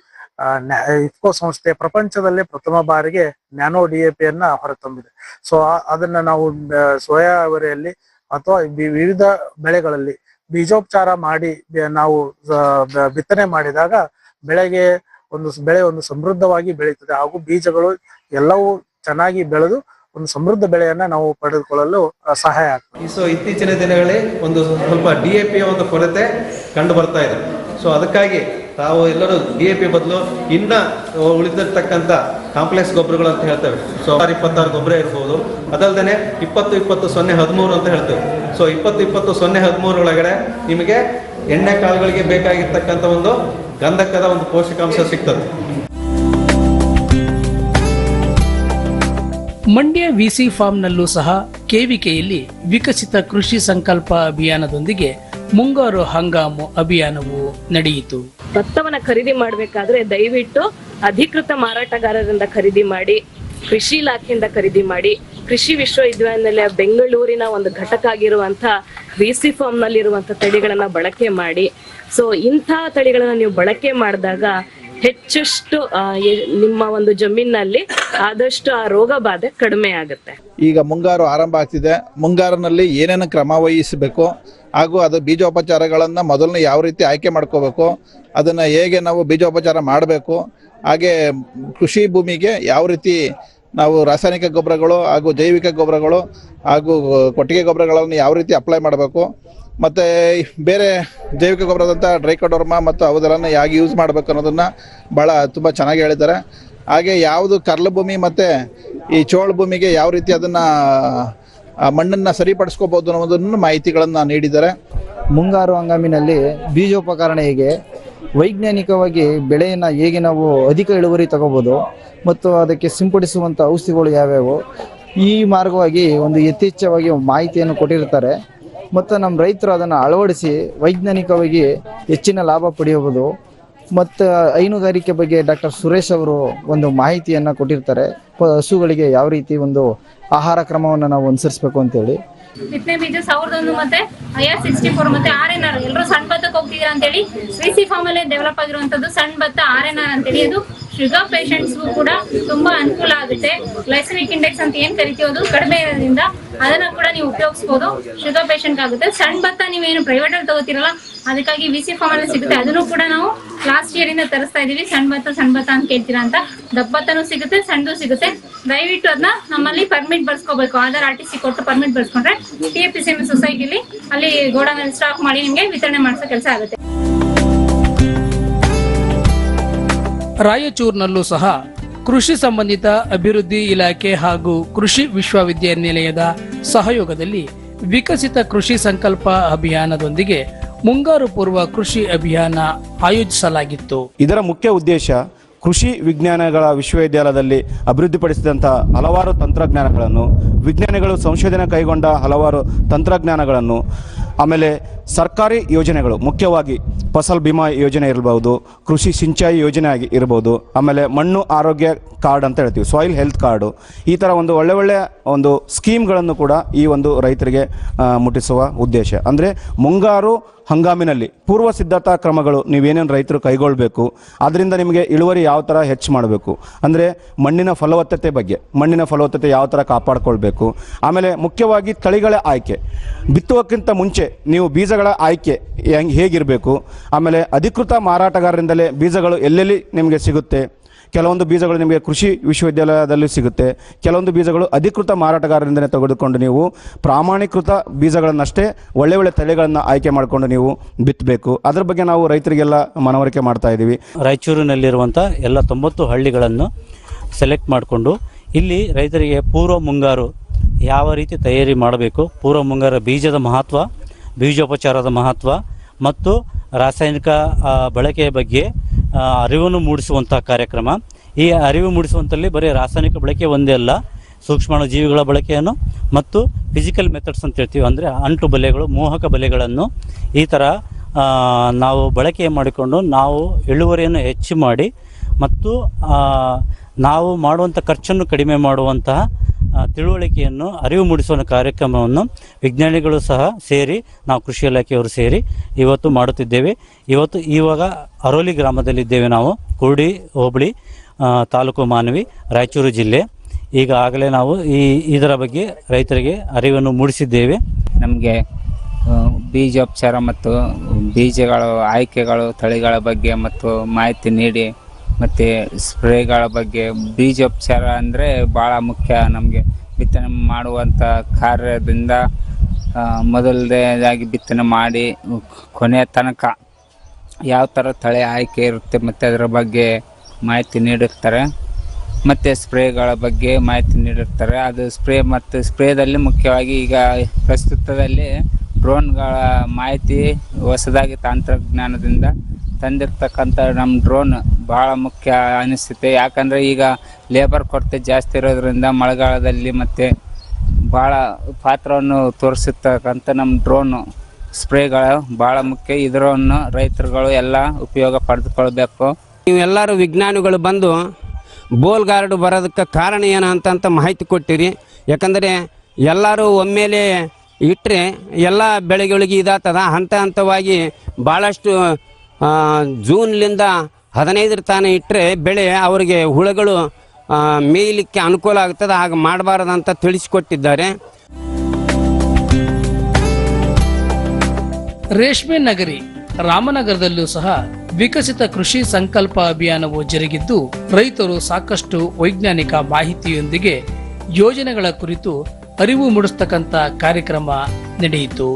ಇಫ್ಕೋ ಸಂಸ್ಥೆ ಪ್ರಪಂಚದಲ್ಲೇ ಪ್ರಥಮ ಬಾರಿಗೆ ನ್ಯಾನೋ ಡಿ ಎ ಪಿ ಅನ್ನ ಹೊರತಂದಿದೆ ಸೊ ಅದನ್ನ ನಾವು ಸೋಯಾ ಅವರೆಯಲ್ಲಿ ಅಥವಾ ವಿವಿಧ ಬೆಳೆಗಳಲ್ಲಿ ಬೀಜೋಪಚಾರ ಮಾಡಿ ನಾವು ಬಿತ್ತನೆ ಮಾಡಿದಾಗ ಬೆಳೆಗೆ ಒಂದು ಬೆಳೆ ಒಂದು ಸಮೃದ್ಧವಾಗಿ ಬೆಳೀತದೆ. ಹಾಗೂ ಬೀಜಗಳು ಎಲ್ಲವೂ ಚೆನ್ನಾಗಿ ಬೆಳೆದು ಒಂದು ಸಮೃದ್ಧ ಬೆಳೆಯನ್ನ ನಾವು ಪಡೆದುಕೊಳ್ಳಲು ಸಹಾಯ ಆಗ್ತದೆ. ಸೊ, ಇತ್ತೀಚಿನ ದಿನಗಳಲ್ಲಿ ಒಂದು ಸ್ವಲ್ಪ ಡಿ ಎ ಪಿ ಒಂದು ಕೊರತೆ ಕಂಡು ಬರ್ತಾ ಇದೆ. ಸೊ ಅದಕ್ಕಾಗಿ ತಾವು ಎಲ್ಲರೂ ಡಿ ಎ ಪಿ ಬದಲು ಇನ್ನ ಉಳಿದಿರ್ತಕ್ಕಂಥ ಕಾಂಪ್ಲೆಕ್ಸ್ ಗೊಬ್ಬರಗಳು ಅಂತ ಹೇಳ್ತೇವೆ. ಸೊ ಆರು ಇಪ್ಪತ್ತಾರು ಗೊಬ್ಬರ ಇರ್ಬೋದು. ಅದಲ್ಲದೆ ಇಪ್ಪತ್ತು ಇಪ್ಪತ್ತು, ಸೊನ್ನೆ, ಹದಿಮೂರು ಅಂತ ಹೇಳ್ತೇವೆ. ಸೊ ಇಪ್ಪತ್ತು ಇಪ್ಪತ್ತು, ಸೊನ್ನೆ, ಹದಿಮೂರು ಒಳಗಡೆ ನಿಮಗೆ ಎಣ್ಣೆ ಕಾಳುಗಳಿಗೆ ಬೇಕಾಗಿರ್ತಕ್ಕಂಥ ಒಂದು ಗಂಧಕದ ಒಂದು ಪೋಷಕಾಂಶ ಸಿಗ್ತದೆ. ಮಂಡ್ಯ ವಿಸಿ ಫಾರ್ಮ್ನಲ್ಲೂ ಸಹ ಕೆವಿಕೆಯಲ್ಲಿ ವಿಕಸಿತ ಕೃಷಿ ಸಂಕಲ್ಪ ಅಭಿಯಾನದೊಂದಿಗೆ ಮುಂಗಾರು ಹಂಗಾಮು ಅಭಿಯಾನವು ನಡೆಯಿತು. ಭತ್ತವನ್ನ ಖರೀದಿ ಮಾಡ್ಬೇಕಾದ್ರೆ ದಯವಿಟ್ಟು ಅಧಿಕೃತ ಮಾರಾಟಗಾರರಿಂದ ಖರೀದಿ ಮಾಡಿ, ಕೃಷಿ ಇಲಾಖೆಯಿಂದ ಖರೀದಿ ಮಾಡಿ, ಕೃಷಿ ವಿಶ್ವವಿದ್ಯಾನಿಲಯ ಬೆಂಗಳೂರಿನ ಒಂದು ಘಟಕ ಆಗಿರುವಂತ ಸಿ ಫಾರ್ಮ್ ನಲ್ಲಿರುವಂತ ತಳಿಗಳನ್ನ ಬಳಕೆ ಮಾಡಿ. ಸೊ ಇಂಥ ತಳಿಗಳನ್ನ ನೀವು ಬಳಕೆ ಮಾಡಿದಾಗ ಹೆಚ್ಚಷ್ಟು ನಿಮ್ಮ ಒಂದು ಜಮೀನಿನಲ್ಲಿ ಆದಷ್ಟು ಆ ರೋಗ ಬಾಧೆ ಕಡಿಮೆ ಆಗುತ್ತೆ. ಈಗ ಮುಂಗಾರು ಆರಂಭ ಆಗ್ತಿದೆ. ಮುಂಗಾರಿನಲ್ಲಿ ಏನೇನು ಕ್ರಮ ವಹಿಸಬೇಕು, ಹಾಗೂ ಅದು ಬೀಜೋಪಚಾರಗಳನ್ನು ಮೊದಲನೇ ಯಾವ ರೀತಿ ಆಯ್ಕೆ ಮಾಡ್ಕೋಬೇಕು, ಅದನ್ನು ಹೇಗೆ ನಾವು ಬೀಜೋಪಚಾರ ಮಾಡಬೇಕು, ಹಾಗೆ ಕೃಷಿ ಭೂಮಿಗೆ ಯಾವ ರೀತಿ ನಾವು ರಾಸಾಯನಿಕ ಗೊಬ್ಬರಗಳು ಹಾಗೂ ಜೈವಿಕ ಗೊಬ್ಬರಗಳು ಹಾಗೂ ಕೊಟ್ಟಿಗೆ ಗೊಬ್ಬರಗಳನ್ನು ಯಾವ ರೀತಿ ಅಪ್ಲೈ ಮಾಡಬೇಕು ಮತ್ತು ಬೇರೆ ಜೈವಿಕ ಗೊಬ್ಬರದಂಥ ಡ್ರೈಕೋಡೋರ್ಮಾ ಮತ್ತು ಅವುದೆಲ್ಲನ ಹೇಗೆ ಯೂಸ್ ಮಾಡಬೇಕು ಅನ್ನೋದನ್ನು ಭಾಳ ತುಂಬ ಚೆನ್ನಾಗಿ ಹೇಳಿದ್ದಾರೆ. ಹಾಗೆ ಯಾವುದು ಕರ್ಲ ಭೂಮಿ ಮತ್ತು ಈ ಚೋಳ ಭೂಮಿಗೆ ಯಾವ ರೀತಿ ಅದನ್ನು ಮಣ್ಣನ್ನು ಸರಿಪಡಿಸ್ಕೋಬೋದು ಅನ್ನೋದನ್ನು ಮಾಹಿತಿಗಳನ್ನು ನೀಡಿದ್ದಾರೆ. ಮುಂಗಾರು ಹಂಗಾಮಿನಲ್ಲಿ ಬೀಜೋಪಕರಣ ಹೇಗೆ, ವೈಜ್ಞಾನಿಕವಾಗಿ ಬೆಳೆಯನ್ನು ಹೇಗೆ ನಾವು ಅಧಿಕ ಇಳುವರಿ ತಗೋಬೋದು ಮತ್ತು ಅದಕ್ಕೆ ಸಿಂಪಡಿಸುವಂಥ ಔಷಧಿಗಳು ಯಾವ್ಯಾವು, ಈ ಮಾರ್ಗವಾಗಿ ಒಂದು ಯಥೇಚ್ಛವಾಗಿ ಮಾಹಿತಿಯನ್ನು ಕೊಟ್ಟಿರ್ತಾರೆ. ಮತ್ತು ನಮ್ಮ ರೈತರು ಅದನ್ನು ಅಳವಡಿಸಿ ವೈಜ್ಞಾನಿಕವಾಗಿ ಹೆಚ್ಚಿನ ಲಾಭ ಪಡೆಯಬಹುದು. ಮತ್ತು ಹೈನುಗಾರಿಕೆ ಬಗ್ಗೆ ಡಾಕ್ಟರ್ ಸುರೇಶ್ ಅವರು ಒಂದು ಮಾಹಿತಿಯನ್ನು ಕೊಟ್ಟಿರ್ತಾರೆ. ಹಸುಗಳಿಗೆ ಯಾವ ರೀತಿ ಒಂದು ಆಹಾರ ಕ್ರಮವನ್ನು ನಾವು ಅನುಸರಿಸಬೇಕು ಅಂತೇಳಿ. ಬಿತ್ತನೆ ಬೀಜ ಸಾವಿರದ ಒಂದು ಮತ್ತೆ ಐ ಆರ್ ಸಿಕ್ಸ್ಟಿ ಫೋರ್ ಮತ್ತೆ ಆರ್ ಎನ್ ಆರ್ ಎಲ್ಲರೂ ಸಣ್ಣ ಭತ್ತಕ್ಕೆ ಹೋಗ್ತಿದ್ದೀರಾ ಅಂತೇಳಿ ಸಿ ಫಾರ್ಮ್ ಅಲ್ಲೇ ಡೆವಲಪ್ ಆಗಿರುವಂತದ್ದು ಸಣ್ಣ ಭತ್ತ ಆರ್ ಎನ್ ಆರ್ ಅಂತೇಳಿ. ಅದು ಶುಗರ್ ಪೇಷಂಟ್ಸ್ಗೂ ಕೂಡ ತುಂಬಾ ಅನುಕೂಲ ಆಗುತ್ತೆ. ಗ್ಲೈಸಮಿಕ್ ಇಂಡೆಕ್ಸ್ ಅಂತ ಏನ್ ಕರಿತೀವಿ ಕಡಿಮೆ ಇರೋದ್ರಿಂದ ಅದನ್ನ ಕೂಡ ನೀವು ಉಪಯೋಗಿಸಬಹುದು ಶುಗರ್ ಪೇಷಂಟ್ ಆಗುತ್ತೆ. ಸಣ್ಣ ಭತ್ತ ನೀವೇನು ಪ್ರೈವೇಟ್ ಅಲ್ಲಿ ತಗೋತಿರಲ್ಲ, ಅದಕ್ಕಾಗಿ ವಿ ಸಿ ಫಾರ್ಮ್ ಅಲ್ಲಿ ಸಿಗುತ್ತೆ. ಅದನ್ನು ಕೂಡ ನಾವು ಲಾಸ್ಟ್ ಇಯರ್ ಇಂದ ತರಿಸ್ತಾ ಇದೀವಿ. ಸಣ್ಣ ಭತ್ತ ಸಣ್ಣ ಭತ್ತ ಅಂತ ಕೇಳ್ತೀರಾ ಅಂತ. ದಪ್ಪ ಸಿಗುತ್ತೆ, ಸಣ್ಣದು ಸಿಗುತ್ತೆ. ದಯವಿಟ್ಟು ಅದನ್ನ ನಮ್ಮಲ್ಲಿ ಪರ್ಮಿಟ್ ಬರ್ಸ್ಕೋಬೇಕು. ಆಧಾರ್ ಆರ್ ಟಿ ಸಿ ಕೊಟ್ಟು permit ಬರ್ಸ್ಕೊಂಡ್ರೆ T F P C M ಸೊಸೈಟಿಲಿ ಅಲ್ಲಿ ಗೋಡಾನಲ್ಲಿ ಸ್ಟಾಕ್ ಮಾಡಿ ನಿಮಗೆ ವಿತರಣೆ ಮಾಡಿಸೋ ಕೆಲಸ ಆಗುತ್ತೆ. ರಾಯಚೂರಿನಲ್ಲೂ ಸಹ ಕೃಷಿ ಸಂಬಂಧಿತ ಅಭಿವೃದ್ಧಿ ಇಲಾಖೆ ಹಾಗೂ ಕೃಷಿ ವಿಶ್ವವಿದ್ಯಾನಿಲಯದ ಸಹಯೋಗದಲ್ಲಿ ವಿಕಸಿತ ಕೃಷಿ ಸಂಕಲ್ಪ ಅಭಿಯಾನದೊಂದಿಗೆ ಮುಂಗಾರು ಪೂರ್ವ ಕೃಷಿ ಅಭಿಯಾನ ಆಯೋಜಿಸಲಾಗಿತ್ತು. ಇದರ ಮುಖ್ಯ ಉದ್ದೇಶ ಕೃಷಿ ವಿಜ್ಞಾನಗಳ ವಿಶ್ವವಿದ್ಯಾಲಯದಲ್ಲಿ ಅಭಿವೃದ್ಧಿಪಡಿಸಿದಂಥ ಹಲವಾರು ತಂತ್ರಜ್ಞಾನಗಳನ್ನು, ವಿಜ್ಞಾನಿಗಳು ಸಂಶೋಧನೆ ಕೈಗೊಂಡ ಹಲವಾರು ತಂತ್ರಜ್ಞಾನಗಳನ್ನು ಆಮೇಲೆ ಸರ್ಕಾರಿ ಯೋಜನೆಗಳು, ಮುಖ್ಯವಾಗಿ ಫಸಲ್ ಭೀಮಾ ಯೋಜನೆ ಇರಬಹುದು ಕೃಷಿ ಸಿಂಚಾಯಿ ಯೋಜನೆ ಆಗಿ ಇರ್ಬೋದು, ಆಮೇಲೆ ಮಣ್ಣು ಆರೋಗ್ಯ ಕಾರ್ಡ್ ಅಂತ ಹೇಳ್ತೀವಿ ಸಾಯಿಲ್ ಹೆಲ್ತ್ ಕಾರ್ಡು. ಈ ಥರ ಒಂದು ಒಳ್ಳೆ ಒಳ್ಳೆಯ ಒಂದು ಸ್ಕೀಮ್ಗಳನ್ನು ಕೂಡ ಈ ಒಂದು ರೈತರಿಗೆ ಮುಟ್ಟಿಸುವ ಉದ್ದೇಶ. ಅಂದರೆ ಮುಂಗಾರು ಹಂಗಾಮಿನಲ್ಲಿ ಪೂರ್ವ ಸಿದ್ಧತಾ ಕ್ರಮಗಳು ನೀವೇನೇನು ರೈತರು ಕೈಗೊಳ್ಳಬೇಕು ಅದರಿಂದ ನಿಮಗೆ ಇಳುವರಿ ಯಾವ ಥರ ಹೆಚ್ಚು ಮಾಡಬೇಕು, ಅಂದರೆ ಮಣ್ಣಿನ ಫಲವತ್ತತೆ ಬಗ್ಗೆ, ಮಣ್ಣಿನ ಫಲವತ್ತತೆ ಯಾವ ಥರ ಕಾಪಾಡಿಕೊಳ್ಬೇಕು, ಆಮೇಲೆ ಮುಖ್ಯವಾಗಿ ತಳಿಗಳ ಆಯ್ಕೆ. ಬಿತ್ತುವಕ್ಕಿಂತ ಮುಂಚೆ ನೀವು ಬೀಜಗಳ ಆಯ್ಕೆ ಹೆಂಗೆ ಹೇಗಿರಬೇಕು, ಆಮೇಲೆ ಅಧಿಕೃತ ಮಾರಾಟಗಾರರಿಂದಲೇ ಬೀಜಗಳು ಎಲ್ಲೆಲ್ಲಿ ನಿಮಗೆ ಸಿಗುತ್ತೆ ಕೆಲವೊಂದು ಬೀಜಗಳು ನಿಮಗೆ ಕೃಷಿ ವಿಶ್ವವಿದ್ಯಾಲಯದಲ್ಲಿ ಸಿಗುತ್ತೆ. ಕೆಲವೊಂದು ಬೀಜಗಳು ಅಧಿಕೃತ ಮಾರಾಟಗಾರರಿಂದಲೇ ತೆಗೆದುಕೊಂಡು ನೀವು ಪ್ರಾಮಾಣಿಕೃತ ಬೀಜಗಳನ್ನಷ್ಟೇ ಒಳ್ಳೆ ಒಳ್ಳೆ ತಳಿಗಳನ್ನು ಆಯ್ಕೆ ಮಾಡಿಕೊಂಡು ನೀವು ಬಿತ್ತಬೇಕು. ಅದರ ಬಗ್ಗೆ ನಾವು ರೈತರಿಗೆಲ್ಲ ಮನವರಿಕೆ ಮಾಡ್ತಾ ಇದ್ದೀವಿ. ರಾಯಚೂರಿನಲ್ಲಿರುವಂಥ ಎಲ್ಲ ತೊಂಬತ್ತು ಹಳ್ಳಿಗಳನ್ನು ಸೆಲೆಕ್ಟ್ ಮಾಡಿಕೊಂಡು ಇಲ್ಲಿ ರೈತರಿಗೆ ಪೂರ್ವ ಮುಂಗಾರು ಯಾವ ರೀತಿ ತಯಾರಿ ಮಾಡಬೇಕು, ಪೂರ್ವ ಮುಂಗಾರು ಬೀಜದ ಮಹತ್ವ, ಬೀಜೋಪಚಾರದ ಮಹತ್ವ ಮತ್ತು ರಾಸಾಯನಿಕ ಬಳಕೆಯ ಬಗ್ಗೆ ಅರಿವನ್ನು ಮೂಡಿಸುವಂಥ ಕಾರ್ಯಕ್ರಮ. ಈ ಅರಿವು ಮೂಡಿಸುವಂಥಲ್ಲಿ ಬರೀ ರಾಸಾಯನಿಕ ಬಳಕೆ ಒಂದೇ ಅಲ್ಲ, ಸೂಕ್ಷ್ಮಾಣು ಜೀವಿಗಳ ಬಳಕೆಯನ್ನು ಮತ್ತು ಫಿಸಿಕಲ್ ಮೆಥಡ್ಸ್ ಅಂತ ಹೇಳ್ತೀವಿ. ಅಂದರೆ ಅಂಟು ಬಲೆಗಳು, ಮೋಹಕ ಬಲೆಗಳನ್ನು ಈ ಥರ ನಾವು ಬಳಕೆ ಮಾಡಿಕೊಂಡು ನಾವು ಇಳುವರಿಯನ್ನು ಹೆಚ್ಚು ಮಾಡಿ ಮತ್ತು ನಾವು ಮಾಡುವಂಥ ಖರ್ಚನ್ನು ಕಡಿಮೆ ಮಾಡುವಂತಹ ತಿಳುವಳಿಕೆಯನ್ನು, ಅರಿವು ಮೂಡಿಸುವ ಕಾರ್ಯಕ್ರಮವನ್ನು ವಿಜ್ಞಾನಿಗಳು ಸಹ ಸೇರಿ, ನಾವು ಕೃಷಿ ಇಲಾಖೆಯವರು ಸೇರಿ ಇವತ್ತು ಮಾಡುತ್ತಿದ್ದೇವೆ. ಇವತ್ತು ಇವಾಗ ಅರೋಲಿ ಗ್ರಾಮದಲ್ಲಿದ್ದೇವೆ ನಾವು, ಕುರುಡಿ, ಹೋಬಳಿ ತಾಲೂಕು ಮಾನವಿ, ರಾಯಚೂರು ಜಿಲ್ಲೆ. ಈಗಾಗಲೇ ನಾವು ಈ, ಇದರ ಬಗ್ಗೆ ರೈತರಿಗೆ ಅರಿವನ್ನು ಮೂಡಿಸಿದ್ದೇವೆ. ನಮಗೆ ಬೀಜೋಪಚಾರ ಮತ್ತು ಬೀಜಗಳು, ಆಯ್ಕೆಗಳು, ತಳಿಗಳ ಬಗ್ಗೆ ಮತ್ತು ಮಾಹಿತಿ ನೀಡಿ ಮತ್ತು ಸ್ಪ್ರೇಗಳ ಬಗ್ಗೆ ಬೀಜೋಪಚಾರ ಅಂದರೆ ಭಾಳ ಮುಖ್ಯ ನಮಗೆ. ಬಿತ್ತನೆ ಮಾಡುವಂಥ ಕಾರ್ಯದಿಂದ ಮೊದಲನೇದಾಗಿ ಬಿತ್ತನೆ ಮಾಡಿ ಕೊನೆಯ ತನಕ ಯಾವ ಥರ ತಳೆ ಆಯ್ಕೆ ಇರುತ್ತೆ ಮತ್ತು ಅದರ ಬಗ್ಗೆ ಮಾಹಿತಿ ನೀಡುತ್ತಾರೆ ಮತ್ತು ಸ್ಪ್ರೇಗಳ ಬಗ್ಗೆ ಮಾಹಿತಿ ನೀಡಿರ್ತಾರೆ. ಅದು ಸ್ಪ್ರೇ ಮತ್ತು ಸ್ಪ್ರೇದಲ್ಲಿ ಮುಖ್ಯವಾಗಿ ಈಗ ಪ್ರಸ್ತುತದಲ್ಲಿ ಡ್ರೋನ್ಗಳ ಮಾಹಿತಿ ಹೊಸದಾಗಿ ತಂತ್ರಜ್ಞಾನದಿಂದ ತಂದಿರ್ತಕ್ಕಂಥ ನಮ್ಮ ಡ್ರೋನ್ ಭಾಳ ಮುಖ್ಯ ಅನಿಸುತ್ತೆ ಯಾಕಂದರೆ ಈಗ ಲೇಬರ್ ಕೊರತೆ ಜಾಸ್ತಿ ಇರೋದ್ರಿಂದ ಮಳೆಗಾಲದಲ್ಲಿ ಮತ್ತು ಭಾಳ ಪಾತ್ರವನ್ನು ತೋರಿಸಿರ್ತಕ್ಕಂಥ ನಮ್ಮ ಡ್ರೋನು ಸ್ಪ್ರೇಗಳು ಭಾಳ ಮುಖ್ಯ. ಇದರನ್ನು ರೈತರುಗಳು ಎಲ್ಲ ಉಪಯೋಗ ಪಡೆದುಕೊಳ್ಬೇಕು. ನೀವೆಲ್ಲರೂ ವಿಜ್ಞಾನಿಗಳು ಬಂದು ಬೋಲ್ ಗಾರ್ಡ್ ಬರೋದಕ್ಕೆ ಕಾರಣ ಏನು ಅಂತಂತ ಮಾಹಿತಿ ಕೊಟ್ಟಿರಿ. ಯಾಕಂದರೆ ಎಲ್ಲರೂ ಒಮ್ಮೆಲೆ ಇಟ್ಟರೆ ಎಲ್ಲ ಬೆಳೆಗಳಿಗೆ ಇದಾಗ್ತದ. ಹಂತ ಹಂತವಾಗಿ ಭಾಳಷ್ಟು ಜೂನ್ಲಿಂದ ಹದಿನೈದರ ತಾನೆ ಇಟ್ಟರೆ ಬೆಳೆ ಅವರಿಗೆ ಹುಳುಗಳು ಮೇಯಲಿಕ್ಕೆ ಅನುಕೂಲ ಆಗ್ತದೆ, ಹಾಗೆ ಮಾಡಬಾರ್ದಂತ ತಿಳಿಸಿಕೊಟ್ಟಿದ್ದಾರೆ. ರೇಷ್ಮೆ ನಗರಿ, ರಾಮನಗರದಲ್ಲೂ ಸಹ ವಿಕಸಿತ ಕೃಷಿ ಸಂಕಲ್ಪ ಅಭಿಯಾನವು ಜರುಗಿದ್ದು, ರೈತರು ಸಾಕಷ್ಟು ವೈಜ್ಞಾನಿಕ ಮಾಹಿತಿಯೊಂದಿಗೆ ಯೋಜನೆಗಳ ಕುರಿತು ಅರಿವು ಮೂಡಿಸ್ತಕ್ಕಂತ ಕಾರ್ಯಕ್ರಮ ನಡೆಯಿತು.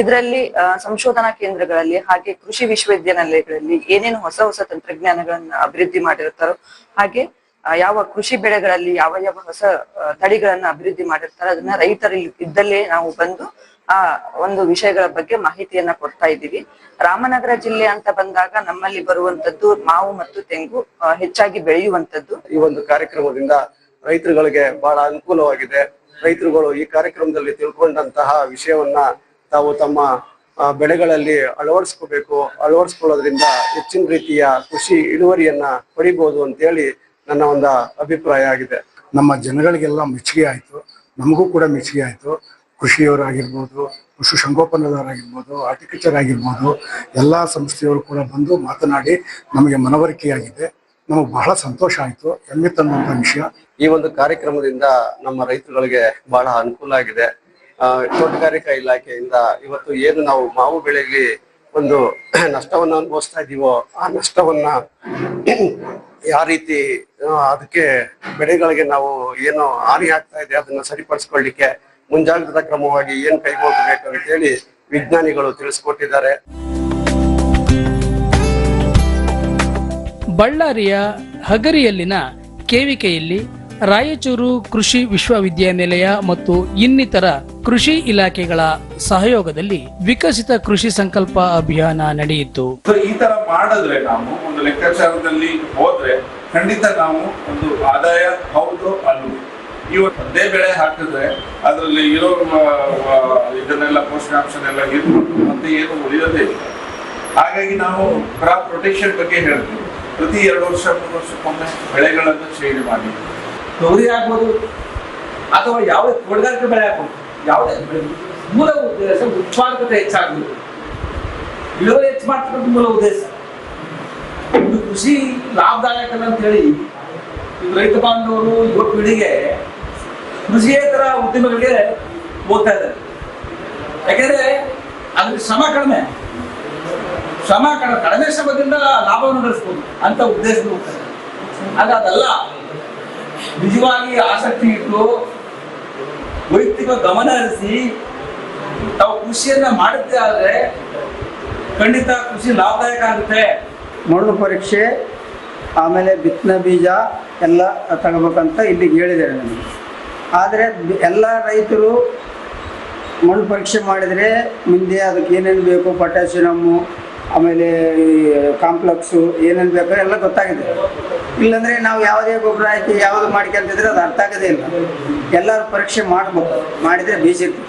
ಇದರಲ್ಲಿ ಸಂಶೋಧನಾ ಕೇಂದ್ರಗಳಲ್ಲಿ ಹಾಗೆ ಕೃಷಿ ವಿಶ್ವವಿದ್ಯಾನಿಲಯಗಳಲ್ಲಿ ಏನೇನು ಹೊಸ ಹೊಸ ತಂತ್ರಜ್ಞಾನಗಳನ್ನ ಅಭಿವೃದ್ಧಿ ಮಾಡಿರ್ತಾರೋ ಹಾಗೆ ಯಾವ ಕೃಷಿ ಬೆಳೆಗಳಲ್ಲಿ ಯಾವ ಯಾವ ಹೊಸ ತಳಿಗಳನ್ನ ಅಭಿವೃದ್ಧಿ ಮಾಡಿರ್ತಾರೋ ಅದನ್ನ ರೈತರು ಇಲ್ಲಿ ಇದ್ದಲ್ಲೇ ನಾವು ಬಂದು ಆ ಒಂದು ವಿಷಯಗಳ ಬಗ್ಗೆ ಮಾಹಿತಿಯನ್ನ ಕೊಡ್ತಾ ಇದ್ದೀವಿ. ರಾಮನಗರ ಜಿಲ್ಲೆ ಅಂತ ಬಂದಾಗ ನಮ್ಮಲ್ಲಿ ಬರುವಂತದ್ದು ಮಾವು ಮತ್ತು ತೆಂಗು ಹೆಚ್ಚಾಗಿ ಬೆಳೆಯುವಂತದ್ದು. ಈ ಒಂದು ಕಾರ್ಯಕ್ರಮದಿಂದ ರೈತರುಗಳಿಗೆ ಬಹಳ ಅನುಕೂಲವಾಗಿದೆ. ರೈತರುಗಳು ಈ ಕಾರ್ಯಕ್ರಮದಲ್ಲಿ ತಿಳ್ಕೊಂಡಂತಹ ವಿಷಯವನ್ನ ತಾವು ತಮ್ಮ ಬೆಳೆಗಳಲ್ಲಿ ಅಳವಡಿಸ್ಕೋಬೇಕು. ಅಳವಡಿಸ್ಕೊಳ್ಳೋದ್ರಿಂದ ಹೆಚ್ಚಿನ ರೀತಿಯ ಕೃಷಿ ಇಳುವರಿಯನ್ನ ಪಡಿಬಹುದು ಅಂತೇಳಿ ನನ್ನ ಒಂದು ಅಭಿಪ್ರಾಯ ಆಗಿದೆ. ನಮ್ಮ ಜನಗಳಿಗೆಲ್ಲ ಮೆಚ್ಚುಗೆ ಆಯಿತು. ನಮಗೂ ಕೂಡ ಮೆಚ್ಚುಗೆ ಆಯಿತು. ಕೃಷಿಯವರಾಗಿರ್ಬೋದು ಪಶು ಸಂಗೋಪನದವರಾಗಿರ್ಬೋದು, ಹಾರ್ಟಿಕಲ್ಚರ್ ಆಗಿರ್ಬೋದು, ಎಲ್ಲ ಸಂಸ್ಥೆಯವರು ಕೂಡ ಬಂದು ಮಾತನಾಡಿ ನಮಗೆ ಮನವರಿಕೆಯಾಗಿದೆ. ನಮಗೆ ಬಹಳ ಸಂತೋಷ ಆಯಿತು. ಹೆಮ್ಮೆ ತಂದಂಥ ವಿಷಯ. ಈ ಒಂದು ಕಾರ್ಯಕ್ರಮದಿಂದ ನಮ್ಮ ರೈತರುಗಳಿಗೆ ಬಹಳ ಅನುಕೂಲ ಆಗಿದೆ. ತೋಟಗಾರಿಕಾ ಇಲಾಖೆಯಿಂದ ಇವತ್ತು ಏನು ನಾವು ಮಾವು ಬೆಳೆಯಲ್ಲಿ ಒಂದು ನಷ್ಟವನ್ನು ಅನುಭವಿಸ್ತಾ ಇದ್ದೀವೋ ಆ ನಷ್ಟವನ್ನ ಯಾವ ರೀತಿ ಅದಕ್ಕೆ ಬೆಳೆಗಳಿಗೆ ನಾವು ಏನು ಹಾನಿ ಆಗ್ತಾ ಇದೆ ಅದನ್ನ ಸರಿಪಡಿಸ್ಕೊಳ್ಳಿಕ್ಕೆ ಮುಂಜಾಗ್ರತಾ ಕ್ರಮವಾಗಿ ಏನ್ ಕೈಗೊಳ್ಳಬೇಕು ಅಂತೇಳಿ ವಿಜ್ಞಾನಿಗಳು ತಿಳಿಸ್ಕೊಟ್ಟಿದ್ದಾರೆ. ಬಳ್ಳಾರಿಯ ಹಗರಿಯಲ್ಲಿನ ಕೆವಿಕೆಯಲ್ಲಿ ರಾಯಚೂರು ಕೃಷಿ ವಿಶ್ವವಿದ್ಯಾನಿಲಯ ಮತ್ತು ಇನ್ನಿತರ ಕೃಷಿ ಇಲಾಖೆಗಳ ಸಹಯೋಗದಲ್ಲಿ ವಿಕಸಿತ ಕೃಷಿ ಸಂಕಲ್ಪ ಅಭಿಯಾನ ನಡೆಯಿತು. ಈ ತರ ಮಾಡಿದ್ರೆ ನಾವು ಒಂದು ಲೆಕ್ಕಾಚಾರದಲ್ಲಿ ಹೋದ್ರೆ ಖಂಡಿತ ನಾವು ಒಂದು ಆದಾಯ ಹೌದು ಅಲ್ಲ ಇವತ್ತು ಅದೇ ಬೆಳೆ ಹಾಕಿದ್ರೆ ಅದರಲ್ಲಿ ಇರೋ ಇದನ್ನೆಲ್ಲ ಪೋಷಕಾಂಶನೆಲ್ಲ ಇರ್ಬೋದು, ಮತ್ತೆ ಏನು ಉಳಿಯೋದೇ ಇಲ್ಲ. ಹಾಗಾಗಿ ನಾವು ಕ್ರಾಪ್ ಪ್ರೊಟೆಕ್ಷನ್ ಬಗ್ಗೆ ಹೇಳ್ತೀವಿ. ಪ್ರತಿ ಎರಡು ವರ್ಷ, ಮೂರು ವರ್ಷಕ್ಕೊಮ್ಮೆ ಬೆಳೆಗಳನ್ನು ಚೇಂಜ್ ಮಾಡಿ. ತೊಗರಿ ಆಗ್ಬೋದು ಅಥವಾ ಯಾವುದೇ ತೋಟಗಾರಿಕೆ ಬೆಳೆ ಹಾಕ್ಬೋದು. ಯಾವುದೇ ಮೂಲ ಉದ್ದೇಶ ಉತ್ಪಾದಕತೆ ಹೆಚ್ಚಾಗಬೇಕು ಇಳುವರಿ ಹೆಚ್ಚು ಮಾಡ್ತಕ್ಕಂಥ ಮೂಲ ಉದ್ದೇಶ. ಒಂದು ಕೃಷಿ ಲಾಭದಾಯಕ ಅಂತ ಹೇಳಿ ರೈತ ಬಾಂಧವರು ಯುವ ಪೀಳಿಗೆ ಕೃಷಿಯೇತರ ಉದ್ಯಮಗಳಿಗೆ ಹೋಗ್ತಾ ಇದ್ದಾರೆ. ಯಾಕೆಂದ್ರೆ ಅದ್ರ ಶ್ರಮ ಕಡಿಮೆ. ಶ್ರಮ ಕಡಿಮೆ ಕಡಿಮೆ ಶ್ರಮದಿಂದ ಲಾಭವನ್ನು ನಡೆಸ್ಬೋದು ಅಂತ ಉದ್ದೇಶ ಹಾಗಾದಲ್ಲ ನಿಜವಾಗಿ ಆಸಕ್ತಿ ಇಟ್ಟು ವೈಯಕ್ತಿಕ ಗಮನ ಹರಿಸಿ ತಾವು ಕೃಷಿಯನ್ನ ಮಾಡುತ್ತೆ ಆದರೆ ಖಂಡಿತ ಕೃಷಿ ಲಾಭದಾಯಕ ಆಗುತ್ತೆ. ಮಣ್ಣು ಪರೀಕ್ಷೆ, ಆಮೇಲೆ ಬಿತ್ತನೆ ಬೀಜ ಎಲ್ಲ ತಗೋಬೇಕಂತ ಇಲ್ಲಿಗೆ ಹೇಳಿದ್ದಾರೆ ನನಗೆ ಆದರೆ ಎಲ್ಲ ರೈತರು ಮಣ್ಣು ಪರೀಕ್ಷೆ ಮಾಡಿದರೆ ಮುಂದೆ ಅದಕ್ಕೆ ಏನೇನು ಬೇಕು, ಪೊಟ್ಯಾಸಿಯಮ್ಮು ಆಮೇಲೆ ಕಾಂಪ್ಲೆಕ್ಸು ಏನೇನು ಬೇಕಾದ್ರೆ ಎಲ್ಲ ಗೊತ್ತಾಗಿದೆ. ಇಲ್ಲಾಂದರೆ ನಾವು ಯಾವುದೇ ಗೊಬ್ಬರ ಹಾಕಿ ಯಾವುದು ಮಾಡ್ಕೊಂತಿದ್ರೆ ಅದು ಅರ್ಥ ಆಗೋದೇ ಇಲ್ಲ. ಎಲ್ಲರೂ ಪರೀಕ್ಷೆ ಮಾಡಬೇಕು. ಮಾಡಿದರೆ ಬೀಜಕ್ಕೆ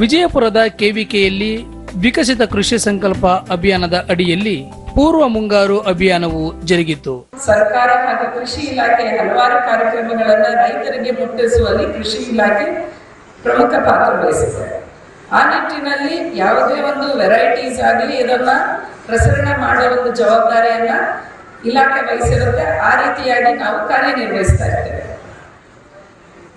ವಿಜಯಪುರದ ಕೆವಿಕೆಯಲ್ಲಿ ವಿಕಸಿತ ಕೃಷಿ ಸಂಕಲ್ಪ ಅಭಿಯಾನದ ಅಡಿಯಲ್ಲಿ ಪೂರ್ವ ಮುಂಗಾರು ಅಭಿಯಾನವು ಜರುಗಿತು ಸರ್ಕಾರ ಹಾಗೂ ಕೃಷಿ ಇಲಾಖೆ ಹಲವಾರು ಕಾರ್ಯಕ್ರಮಗಳನ್ನು ರೈತರಿಗೆ ಮುಟ್ಟಿಸುವಲ್ಲಿ ಕೃಷಿ ಇಲಾಖೆ ಪ್ರಮುಖ ಪಾತ್ರ ವಹಿಸಿದೆ ಆ ನಿಟ್ಟಿನಲ್ಲಿ ಯಾವುದೇ ಒಂದು ವೆರೈಟೀಸ್ ಆಗಲಿ ಇದನ್ನ ಪ್ರಸರಣ ಮಾಡೋ ಒಂದು ಜವಾಬ್ದಾರಿಯನ್ನ ಇಲಾಖೆ ವಹಿಸಿರುತ್ತೆ. ಆ ರೀತಿಯಾಗಿ ನಾವು ಕಾರ್ಯನಿರ್ವಹಿಸ್ತಾ ಇದ್ದೇವೆ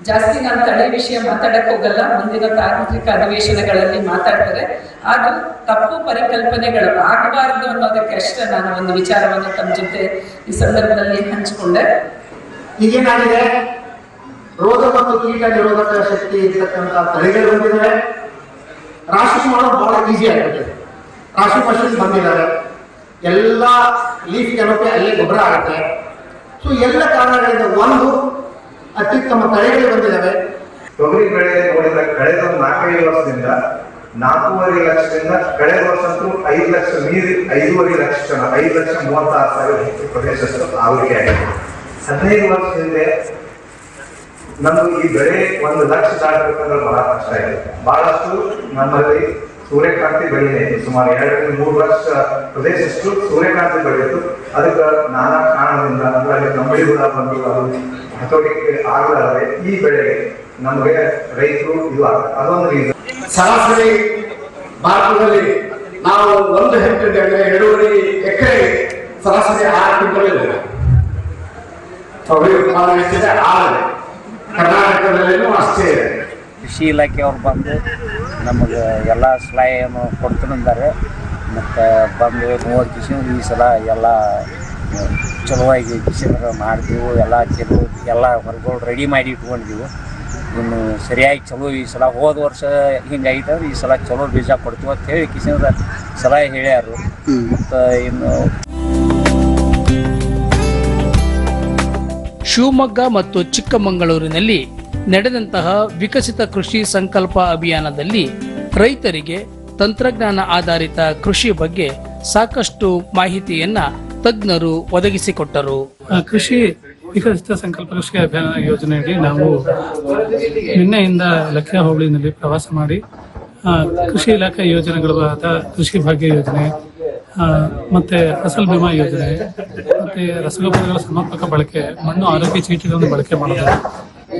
ಜಾಸ್ತಿ ನಾನು ತಡೆ ವಿಷಯ ಮಾತಾಡಕ್ಕೆ ಹೋಗಲ್ಲ. ಮುಂದಿನ ತಾಂತ್ರಿಕ ಅಧಿವೇಶನಗಳಲ್ಲಿ ಮಾತಾಡ್ತಾರೆ. ಅದು ತಪ್ಪು ಪರಿಕಲ್ಪನೆಗಳು ಆಗಬಾರದು ಅನ್ನೋದಕ್ಕೆ ಅಷ್ಟೇ ನಾನು ಒಂದು ವಿಚಾರವನ್ನು ತಮ್ಮ ಜೊತೆ ಈ ಸಂದರ್ಭದಲ್ಲಿ ಹಂಚಿಕೊಂಡೆ. ಈಗೇನಾಗಿದೆ ರೋಗ ಮತ್ತು ಕೀಟ ನಿರೋಧಕ ಶಕ್ತಿ ಇರ್ತಕ್ಕಂಥ ತಳಿಗಳು ಬಂದಿವೆ ರಾಶಿ ಮಾಡೋದು ಬಹಳ ಈಸಿ ಆಗುತ್ತೆ. ರಾಶಿ ಮಷಿನ್ ಬಂದಿದ್ದಾರೆ. ಎಲ್ಲ ಲೀಫ್ ಕೆನೋಪಿ ಅಲ್ಲೇ ಗೊಬ್ಬರ ಆಗುತ್ತೆ. ಸೊ ಎಲ್ಲ ಕಾರಣಗಳಿಂದ ಒಂದು ಅತ್ಯುತ್ತಮ ತಳಿಗಳು ಬಂದಿದ್ದಾವೆ. ತೊಗರಿ ಬೆಳೆ ನೋಡಿದ ಕಳೆದ ನಾಲ್ಕೈದು ವರ್ಷದಿಂದ ನಾಲ್ಕೂವರೆ ಲಕ್ಷದಿಂದ ಕಳೆದ ವರ್ಷ ಅಂತೂ ಐದು ಲಕ್ಷ ಮೀರಿ ಐದೂವರೆ ಲಕ್ಷ ಜನ, ಐದು ಲಕ್ಷ ಮೂವತ್ತಾರು ಸಾವಿರ ಹೆಚ್ಚು ಪ್ರದೇಶ ಆವೃತ್ತಿ ಆಗಿದೆ ಹದಿನೈದು ವರ್ಷದಿಂದ ನಮ್ಗೆ ಈ ಬೆಳೆ ಒಂದು ಲಕ್ಷ ದಾಟಬೇಕಂದ್ರೆ ಬಹಳ ಕಷ್ಟ ಇದೆ. ಬಹಳಷ್ಟು ನಮ್ಮಲ್ಲಿ ಸೂರ್ಯಕಾಂತಿ ಬೆಳೆ ಸುಮಾರು ಎರಡರಿಂದ ಮೂರು ಲಕ್ಷ ಪ್ರದೇಶಷ್ಟು ಸೂರ್ಯಕಾಂತಿ ಬೆಳೆಯಿತು ಅದಕ್ಕೆ ನಾನಾ ಕಾರಣದಿಂದ ಅಂದ್ರೆ ಅಲ್ಲಿ ಕಂಬಳಿ ಹುಳ ಬಂದು ಅದು ಹತೋಟಿಗೆ ಆಗಲಾರದೆ ಈ ಬೆಳೆಗೆ ನಮಗೆ ರೈತರು ಆಗ್ತದೆ ಅದೊಂದು ರೀಸನ್ ಸರಾಸರಿ ಭಾರತದಲ್ಲಿ ನಾವು ಒಂದು ಹೆಕ್ಟೇರ್ ಎರಡೂವರೆ ಎಕರೆ ಸರಾಸರಿ ಆರು ಕ್ವಿಂಟಲ್ ಇದೆ ಆರು ಕರ್ನಾಟಕದಲ್ಲಿನೂ ಅಷ್ಟೇ ಇದೆ. ಕೃಷಿ ಇಲಾಖೆಯವ್ರು ಬಂದು ನಮಗೆ ಎಲ್ಲ ಸಲಹೆಯನ್ನು ಕೊಡ್ತಿದ್ದಾರೆ ಮತ್ತು ಬಂದು ನೋಡಿ ಕಿಶನ್ ಈ ಸಲ ಎಲ್ಲ ಚಲೋವಾಗಿ ಕಿಶನ್ ಮಾಡ್ತೀವಿ ಎಲ್ಲ ಕೆಲವು ಎಲ್ಲ ಹೊರಗಳು ರೆಡಿ ಮಾಡಿ ಇಟ್ಕೊಂಡಿದ್ದೀವಿ ಇನ್ನು ಸರಿಯಾಗಿ ಚಲೋ ಈ ಸಲ ಹೋದ ವರ್ಷ ಹಿಂಗಾಗಿತ್ತು ಈ ಸಲ ಚಲೋ ಬೀಜ ಕೊಡ್ತೀವಿ ಅಂತ ಹೇಳಿ ಕಿಶನ್ರ ಸಲಹೆ ಹೇಳ್ಯಾರು. ಮತ್ತು ಇನ್ನು ಶಿವಮೊಗ್ಗ ಮತ್ತು ಚಿಕ್ಕಮಗಳೂರಿನಲ್ಲಿ ನಡೆದಂತಹ ವಿಕಸಿತ ಕೃಷಿ ಸಂಕಲ್ಪ ಅಭಿಯಾನದಲ್ಲಿ ರೈತರಿಗೆ ತಂತ್ರಜ್ಞಾನ ಆಧಾರಿತ ಕೃಷಿ ಬಗ್ಗೆ ಸಾಕಷ್ಟು ಮಾಹಿತಿಯನ್ನ ತಜ್ಞರು ಒದಗಿಸಿಕೊಟ್ಟರು. ಕೃಷಿ ವಿಕಸಿತ ಸಂಕಲ್ಪ ಕೃಷಿ ಅಭಿಯಾನ ಯೋಜನೆಯಡಿ ನಾವು ನಿನ್ನೆಯಿಂದ ಲಕ್ಷ್ಯ ಹೋಬಳಿನಲ್ಲಿ ಪ್ರವಾಸ ಮಾಡಿ ಕೃಷಿ ಇಲಾಖೆ ಯೋಜನೆಗಳಾದ ಕೃಷಿ ಭಾಗ್ಯ ಯೋಜನೆ ಮತ್ತೆ ಫಸಲ್ ಬಿಮಾ ಯೋಜನೆ, ಮತ್ತೆ ರಸಗೊಬ್ಬರಗಳ ಸಮರ್ಪಕ ಬಳಕೆ, ಮಣ್ಣು ಆರೋಗ್ಯ ಚೀಟಿಗಳನ್ನು ಬಳಕೆ ಮಾಡೋದು.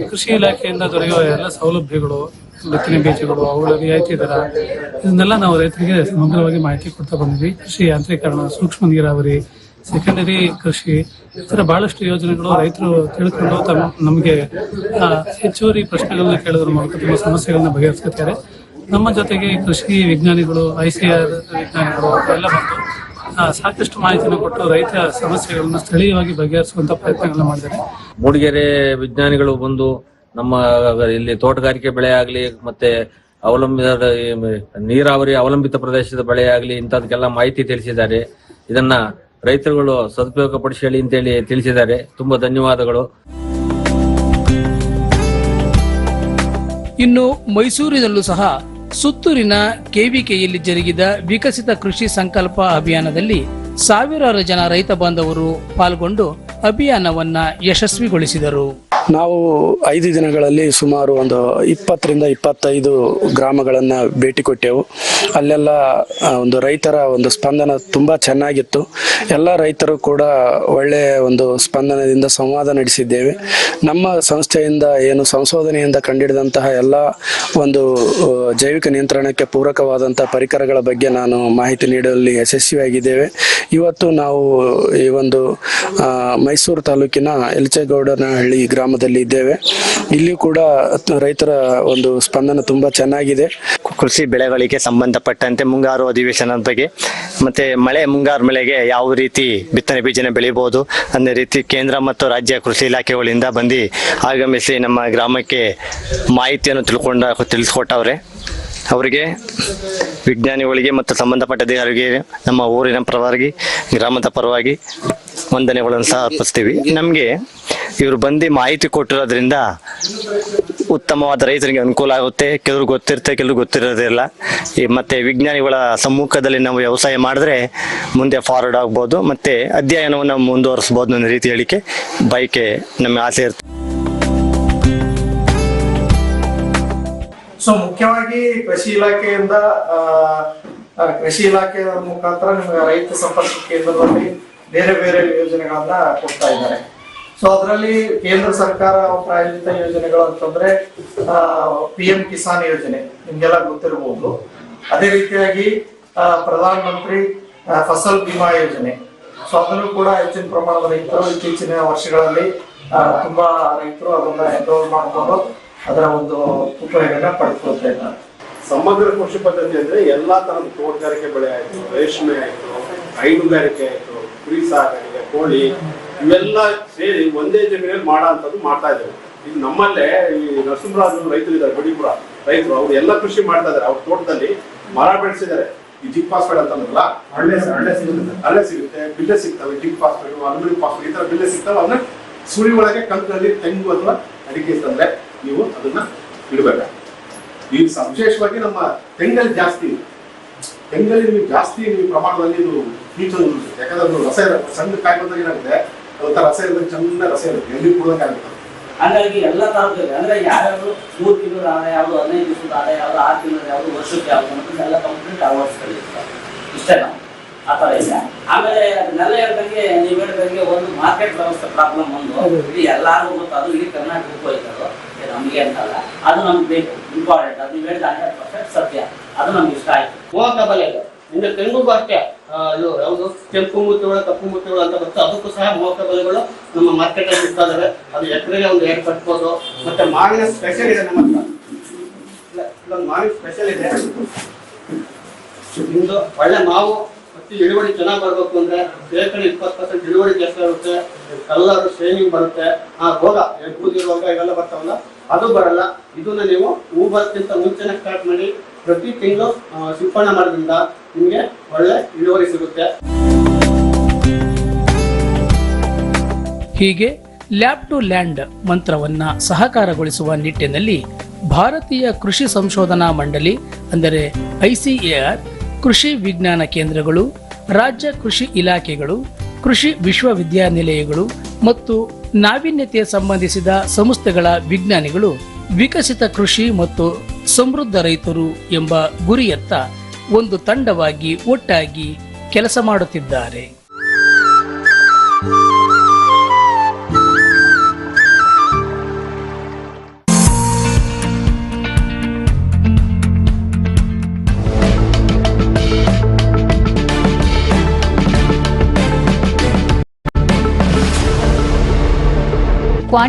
ಕೃಷಿ ಇಲಾಖೆಯಿಂದ ದೊರೆಯುವ ಎಲ್ಲ ಸೌಲಭ್ಯಗಳು, ಬಿತ್ತನೆ ಬೀಜಗಳು, ಅವುಗಳ ರಿಯಾಯಿತಿ ದರ, ಇದನ್ನೆಲ್ಲ ನಾವು ರೈತರಿಗೆ ಸಮಗ್ರವಾಗಿ ಮಾಹಿತಿ ಕೊಡ್ತಾ ಬಂದಿದ್ವಿ. ಕೃಷಿ ಯಾಂತ್ರೀಕರಣ, ಸೂಕ್ಷ್ಮ ನೀರಾವರಿ ಸೆಕೆಂಡರಿ ಕೃಷಿ, ಈ ಥರ ಬಹಳಷ್ಟು ಯೋಜನೆಗಳು ರೈತರು ತಿಳ್ಕೊಂಡು ತಮ್ಮ, ನಮಗೆ ಹೆಚ್ಚುವರಿ ಪ್ರಶ್ನೆಗಳನ್ನ ಕೇಳೋದ್ರ ಮೂಲಕ ತಮ್ಮ ಸಮಸ್ಯೆಗಳನ್ನ ಬಗೆಹರಿಸ್ಕೊತಾರೆ ನಮ್ಮ ಜೊತೆಗೆ ಕೃಷಿ ವಿಜ್ಞಾನಿಗಳು ಐ ಸಿ ಆರ್ ವಿಜ್ಞಾನಿಗಳು ಎಲ್ಲ ಬಂದು ಸಾಕಷ್ಟು ಮಾಹಿತಿಯನ್ನು ಕೊಟ್ಟು ರೈತರ ಸಮಸ್ಯೆಗಳನ್ನು ಸ್ಥಳೀಯವಾಗಿ ಬಗೆಹರಿಸುವಂತ ಪ್ರಯತ್ನಗಳನ್ನ ಮಾಡಿದ್ದಾರೆ. ಮೂಡಿಗೆರೆ ವಿಜ್ಞಾನಿಗಳು ಬಂದು ನಮ್ಮ ಇಲ್ಲಿ ತೋಟಗಾರಿಕೆ ಬೆಳೆ ಆಗಲಿ ಮತ್ತೆ ಅವಲಂಬಿತ ನೀರಾವರಿ ಅವಲಂಬಿತ ಪ್ರದೇಶದ ಬೆಳೆ ಆಗಲಿ ಇಂಥದಕ್ಕೆಲ್ಲ ಮಾಹಿತಿ ತಿಳಿಸಿದ್ದಾರೆ. ಇದನ್ನ ರೈತರುಗಳು ಸದುಪಯೋಗ ಪಡಿಸಲಿ ಅಂತೇಳಿ ತಿಳಿಸಿದ್ದಾರೆ. ತುಂಬಾ ಧನ್ಯವಾದಗಳು. ಇನ್ನು ಮೈಸೂರಿನಲ್ಲೂ ಸಹ ಸುತ್ತೂರಿನ ಕೆವಿಕೆಯಲ್ಲಿ ಜರುಗಿದ ವಿಕಸಿತ ಕೃಷಿ ಸಂಕಲ್ಪ ಅಭಿಯಾನದಲ್ಲಿ ಸಾವಿರಾರು ಜನ ರೈತ ಬಾಂಧವರು ಪಾಲ್ಗೊಂಡು ಅಭಿಯಾನವನ್ನ ಯಶಸ್ವಿಗೊಳಿಸಿದರು. ನಾವು ಐದು ದಿನಗಳಲ್ಲಿ ಸುಮಾರು ಒಂದು ಇಪ್ಪತ್ತರಿಂದ ಇಪ್ಪತ್ತೈದು ಗ್ರಾಮಗಳನ್ನು ಭೇಟಿ ಕೊಟ್ಟೆವು. ಅಲ್ಲೆಲ್ಲ ಒಂದು ರೈತರ ಒಂದು ಸ್ಪಂದನ ತುಂಬ ಚೆನ್ನಾಗಿತ್ತು. ಎಲ್ಲ ರೈತರು ಕೂಡ ಒಳ್ಳೆಯ ಒಂದು ಸ್ಪಂದನದಿಂದ ಸಂವಾದ ನಡೆಸಿದ್ದೇವೆ. ನಮ್ಮ ಸಂಸ್ಥೆಯಿಂದ ಏನು ಸಂಶೋಧನೆಯಿಂದ ಕಂಡಿಡಿದಂತಹ ಎಲ್ಲ ಒಂದು ಜೈವಿಕ ನಿಯಂತ್ರಣಕ್ಕೆ ಪೂರಕವಾದಂತಹ ಪರಿಕರಗಳ ಬಗ್ಗೆ ನಾನು ಮಾಹಿತಿ ನೀಡುವಲ್ಲಿ ಯಶಸ್ವಿಯಾಗಿದ್ದೇವೆ. ಇವತ್ತು ನಾವು ಈ ಒಂದು ಮೈಸೂರು ತಾಲೂಕಿನ ಎಲ್ಚೇಗೌಡನಹಳ್ಳಿ ಗ್ರಾಮದಲ್ಲಿ ಇದ್ದೇವೆ. ಇಲ್ಲಿ ಕೂಡ ರೈತರ ಒಂದು ಸ್ಪಂದನ ತುಂಬಾ ಚೆನ್ನಾಗಿದೆ. ಕೃಷಿ ಬೆಳೆಗಳಿಗೆ ಸಂಬಂಧಪಟ್ಟಂತೆ ಮುಂಗಾರು ಅಧಿವೇಶನದ ಬಗ್ಗೆ, ಮತ್ತೆ ಮಳೆ ಮುಂಗಾರು ಮಳೆಗೆ ಯಾವ ರೀತಿ ಬಿತ್ತನೆ ಬೀಜನ ಬೆಳಿಬಹುದು ಅನ್ನೋ ರೀತಿ ಕೇಂದ್ರ ಮತ್ತು ರಾಜ್ಯ ಕೃಷಿ ಇಲಾಖೆಗಳಿಂದ ಬಂದು ಆಗಮಿಸಿ ನಮ್ಮ ಗ್ರಾಮಕ್ಕೆ ಮಾಹಿತಿಯನ್ನು ತಿಳ್ಕೊಂಡ, ತಿಳಿಸ್ಕೊಟ್ಟವ್ರೆ. ಅವರಿಗೆ, ವಿಜ್ಞಾನಿಗಳಿಗೆ ಮತ್ತು ಸಂಬಂಧಪಟ್ಟ ಅಧಿಕಾರಿಗೆ ನಮ್ಮ ಊರಿನ ಪರವಾಗಿ, ಗ್ರಾಮದ ಪರವಾಗಿ ವಂದನೆಗಳನ್ನು ಸಹ ಅರ್ಪಿಸ್ತೀವಿ. ನಮಗೆ ಇವರು ಬಂದು ಮಾಹಿತಿ ಕೊಟ್ಟಿರೋದ್ರಿಂದ ಉತ್ತಮವಾದ ರೈತರಿಗೆ ಅನುಕೂಲ ಆಗುತ್ತೆ. ಕೆಲವ್ರು ಗೊತ್ತಿರುತ್ತೆ, ಕೆಲವ್ರು ಗೊತ್ತಿರೋದಿಲ್ಲ ಈ ಮತ್ತೆ ವಿಜ್ಞಾನಿಗಳ ಸಮ್ಮುಖದಲ್ಲಿ ನಾವು ವ್ಯವಸಾಯ ಮಾಡಿದ್ರೆ ಮುಂದೆ ಫಾರ್ವರ್ಡ್ ಆಗ್ಬೋದು. ಮತ್ತೆ ಅಧ್ಯಯನವನ್ನು ಮುಂದುವರಿಸ್ಬೋದು ಅನ್ನೋ ರೀತಿ ಹೇಳಿಕೆ ಬೈಕೆ ನಮ್ಮ ಆಸೆ ಇರುತ್ತೆ. ಸೊ ಮುಖ್ಯವಾಗಿ ಕೃಷಿ ಇಲಾಖೆಯಿಂದ ಕೃಷಿ ಇಲಾಖೆ ಮುಖಾಂತರ ರೈತ ಸಂಪರ್ಕ ಕೇಂದ್ರದಲ್ಲಿ ಬೇರೆ ಬೇರೆ ಯೋಜನೆಗಳನ್ನ ಕೊಡ್ತಾ ಇದ್ದಾರೆ. ಸೊ ಅದರಲ್ಲಿ ಕೇಂದ್ರ ಸರ್ಕಾರ ಪ್ರಾಯೋಜಿತ ಯೋಜನೆಗಳು ಅಂತಂದ್ರೆ ಪಿ ಎಂ ಕಿಸಾನ್ ಯೋಜನೆ, ನಿಮ್ಗೆಲ್ಲ ಗೊತ್ತಿರಬಹುದು ಅದೇ ರೀತಿಯಾಗಿ ಪ್ರಧಾನ ಮಂತ್ರಿ ಫಸಲ್ ಬಿಮಾ ಯೋಜನೆ. ಸೊ ಅದನ್ನು ಕೂಡ ಹೆಚ್ಚಿನ ಪ್ರಮಾಣದ ರೈತರು ಇತ್ತೀಚಿನ ವರ್ಷಗಳಲ್ಲಿ ತುಂಬಾ ರೈತರು ಅದನ್ನ ಎನ್ರೋಲ್ ಮಾಡಿಕೊಂಡು ಅದರ ಒಂದು ಉಪಯೋಗನ ಪಡೆದುಕೊಳ್ತಾ ಇದ್ದಾರೆ. ಸಮಗ್ರ ಕೃಷಿ ಪದ್ಧತಿ ಅಂದ್ರೆ ಎಲ್ಲಾ ತರದ ತೋಟಗಾರಿಕೆ ಬೆಳೆ ಆಯ್ತು, ರೇಷ್ಮೆ ಆಯ್ತು, ಹೈನುಗಾರಿಕೆ ಆಯ್ತು ಕುರಿ ಸಾಕಾಣಿಕೆ ಕೋಳಿ ಇವೆಲ್ಲ ಸೇರಿ ಒಂದೇ ಜಮೀನಲ್ಲಿ ಮಾಡೋ ಅಂತದ್ದು ಮಾಡ್ತಾ ಇದ್ದಾರೆ. ಈಗ ನಮ್ಮಲ್ಲೇ ಈ ನರಸಿಂಹರಾಜು ರೈತರು ಇದ್ದಾರೆ ಬಡಿಪುರ ರೈತರು ಅವ್ರು ಎಲ್ಲ ಕೃಷಿ ಮಾಡ್ತಾ ಇದಾರೆ ಅವ್ರ ತೋಟದಲ್ಲಿ ಮರ ಬೆಳೆಸಿದ್ದಾರೆ. ಈ ಜಿಪ್ ಫಾಸ್ಫೇಟ್ ಅಂತ ಅಂದ್ರಲ್ಲ ಹಳ್ಳೆ ಹಳ್ಳೆ ಸಿಗುತ್ತೆ. ಹಳ್ಳೆ ಸಿಗುತ್ತೆ ಬಿಲ್ಲೆ ಸಿಗ್ತವೆ ಜಿಪ್ ಫಾಸ್ಫೇಟ್ ಅಲ್ಯೂಮಿನಿಯಂ ಫಾಸ್ಫೇಟ್ ಈ ತರ ಬಿಲ್ಲೆ ಸಿಗ್ತವೆ. ಅದನ್ನ ಸುಳಿ ಒಳಗೆ ಕಂಕಲ್ಲಿ ತೆಂಗು ಅಥವಾ ಅಡಿಕೆ ತಂದ್ರೆ ನೀವು ಅದನ್ನ ಇಡಬೇಕು ಈ ವಿಶೇಷವಾಗಿ ನಮ್ಮ ತೆಂಗಲ್ಲಿ ಜಾಸ್ತಿ ಇದೆ. ತೆಂಗಲ್ಲಿ ನಿಮಗೆ ಜಾಸ್ತಿ ನೀವು ಪ್ರಮಾಣದಲ್ಲಿ ಇದು ಫೀಚರ್ ಇರುತ್ತೆ ಯಾಕಂದ್ರೆ ಅದು ರಸ ಇರುತ್ತೆ ಸಣ್ಣ ಕಾಯಿ ಬಂದಾಗ ಏನಾಗುತ್ತೆ ಅದೊಂಥರ ರಸ ಇರುತ್ತೆ ಚಂದ ರಸ ಇರುತ್ತೆ. ಎಲ್ಲಿ ಕುಡ್ದಂಗೆ ಆಗುತ್ತೆ. ಹಾಗಾಗಿ ಎಲ್ಲ ತರದ್ದು ಇದೆ ಅಂದ್ರೆ ಯಾರ್ಯಾರು ಮೂರು ತಿಂಗಳ ಆದಾಯ ಯಾವ್ದು ಹದಿನೈದು ದಿವಸದ ಆದಾಯ ಯಾವ್ದು ಆರು ತಿಂಗಳ, ಯಾವ್ದು ವರ್ಷಕ್ಕೆ ಯಾವ್ದು ಅಂತ ಎಲ್ಲ ಕಂಪ್ಲೀಟ್ ಅಳವಡಿಸ್ಕೊಂಡಿರ್ತಾರೆ ಇಷ್ಟೇ ನಾವು. ಆ ಥರ ಇಲ್ಲ ಆಮೇಲೆ ಅದನ್ನೆಲ್ಲ ಹೇಳ್ದಂಗೆ ನೀವು ಹೇಳ್ದಂಗೆ ಒಂದು ಮಾರ್ಕೆಟ್ ವ್ಯವಸ್ಥೆ ಪ್ರಾಬ್ಲಮ್ ಒಂದು. ಇಲ್ಲಿ ಎಲ್ಲಾರು ಮತ್ತು ಅದು ಇಲ್ಲಿ ಕರ್ನಾಟಕಕ್ಕೆ ಹೋಯ್ತಾರೋ ನಮಗೆ ಅಂತಲ್ಲ. ಅದು ನಮ್ಗೆ ಬೇಕು. ಇಂಪಾರ್ಟೆಂಟ್ ಅದು ನೀವು ಹೇಳಿದ ಹಂಡ್ರೆಡ್ ಪರ್ಸೆಂಟ್ ಸತ್ಯ. ಅದು ನಮ್ಗೆ ಇಷ್ಟ ಆಯ್ತು. ಮೂವತ್ತ ಬಲೆ ಇದೆ ಇನ್ನು ತೆಂಗುಗೂ ಅಷ್ಟೇ ಇದು ಯಾವುದು? ಕೆಂಪು ಮುತ್ತುಗಳು, ಕಪ್ಪು ಮುತ್ತುಗಳು ಅಂತ ಬರುತ್ತೆ ಅದಕ್ಕೂ ಸಹ ಮೂವತ್ತ ಬಲೆಗಳು ನಮ್ಮ ಮಾರ್ಕೆಟ್ ಅಲ್ಲಿ ಸಿಗ್ತಾ ಇದಾವೆ. ಅದು ಎಕರೆಗೆ ಒಂದು ಎರಡು ಕಟ್ಬೋದು. ಮತ್ತೆ ಮಾವಿನ ಸ್ಪೆಷಲ್ ಇದೆ ನಮ್ಮ ಹತ್ರ. ಮಾವಿನ ಸ್ಪೆಷಲ್ ಇದೆ. ನಿಮ್ದು ಒಳ್ಳೆ ಮಾವು ಮತ್ತೆ ಇಳುವರಿ ಚೆನ್ನಾಗಿ ಬರ್ಬೇಕು ಅಂದ್ರೆ ಬೇಕಲ್ಲಿ ಇಪ್ಪತ್ತು ಪರ್ಸೆಂಟ್ ಇಳುವರಿ ಜಾಸ್ತಿ ಆಗುತ್ತೆ. ಕಲ್ಲರು ಶೈನಿಂಗ್ ಬರುತ್ತೆ. ಆ ರೋಗ ಎಡ್ಬುದಿ ರೋಗ ಇವೆಲ್ಲ ಬರ್ತಾವಲ್ಲ ಅದು ಬರಲ್ಲ. ಇದನ್ನ ನೀವು ಹೂ ಬರ್ತಿಂತ ಮುಂಚೆನೆ ಸ್ಟಾರ್ಟ್ ಮಾಡಿ ಪ್ರತಿ ತಿಂಗಳು ಸಿಂಪಡಣೆ ಮಾಡೋದ್ರಿಂದ ನಿಮಗೆ ಒಳ್ಳೆ ಇಳುವರಿ ಸಿಗುತ್ತೆ. ಹೀಗೆ ಲ್ಯಾಬ್ ಟು ಲ್ಯಾಂಡ್ ಮಂತ್ರವನ್ನ ಸಹಕಾರಗೊಳಿಸುವ ನಿಟ್ಟಿನಲ್ಲಿ ಭಾರತೀಯ ಕೃಷಿ ಸಂಶೋಧನಾ ಮಂಡಳಿ, ಅಂದರೆ ಐಸಿಎಆರ್ ಕೃಷಿ ವಿಜ್ಞಾನ ಕೇಂದ್ರಗಳು, ರಾಜ್ಯ ಕೃಷಿ ಇಲಾಖೆಗಳು, ಕೃಷಿ ವಿಶ್ವವಿದ್ಯಾನಿಲಯಗಳು ಮತ್ತು ನಾವೀನ್ಯತೆ ಸಂಬಂಧಿಸಿದ ಸಂಸ್ಥೆಗಳ ವಿಜ್ಞಾನಿಗಳು ವಿಕಸಿತ ಕೃಷಿ ಮತ್ತು ಸಮೃದ್ಧ ರೈತರು ಎಂಬ ಗುರಿಯತ್ತ ಒಂದು ತಂಡವಾಗಿ ಒಟ್ಟಾಗಿ ಕೆಲಸ ಮಾಡುತ್ತಿದ್ದಾರೆ.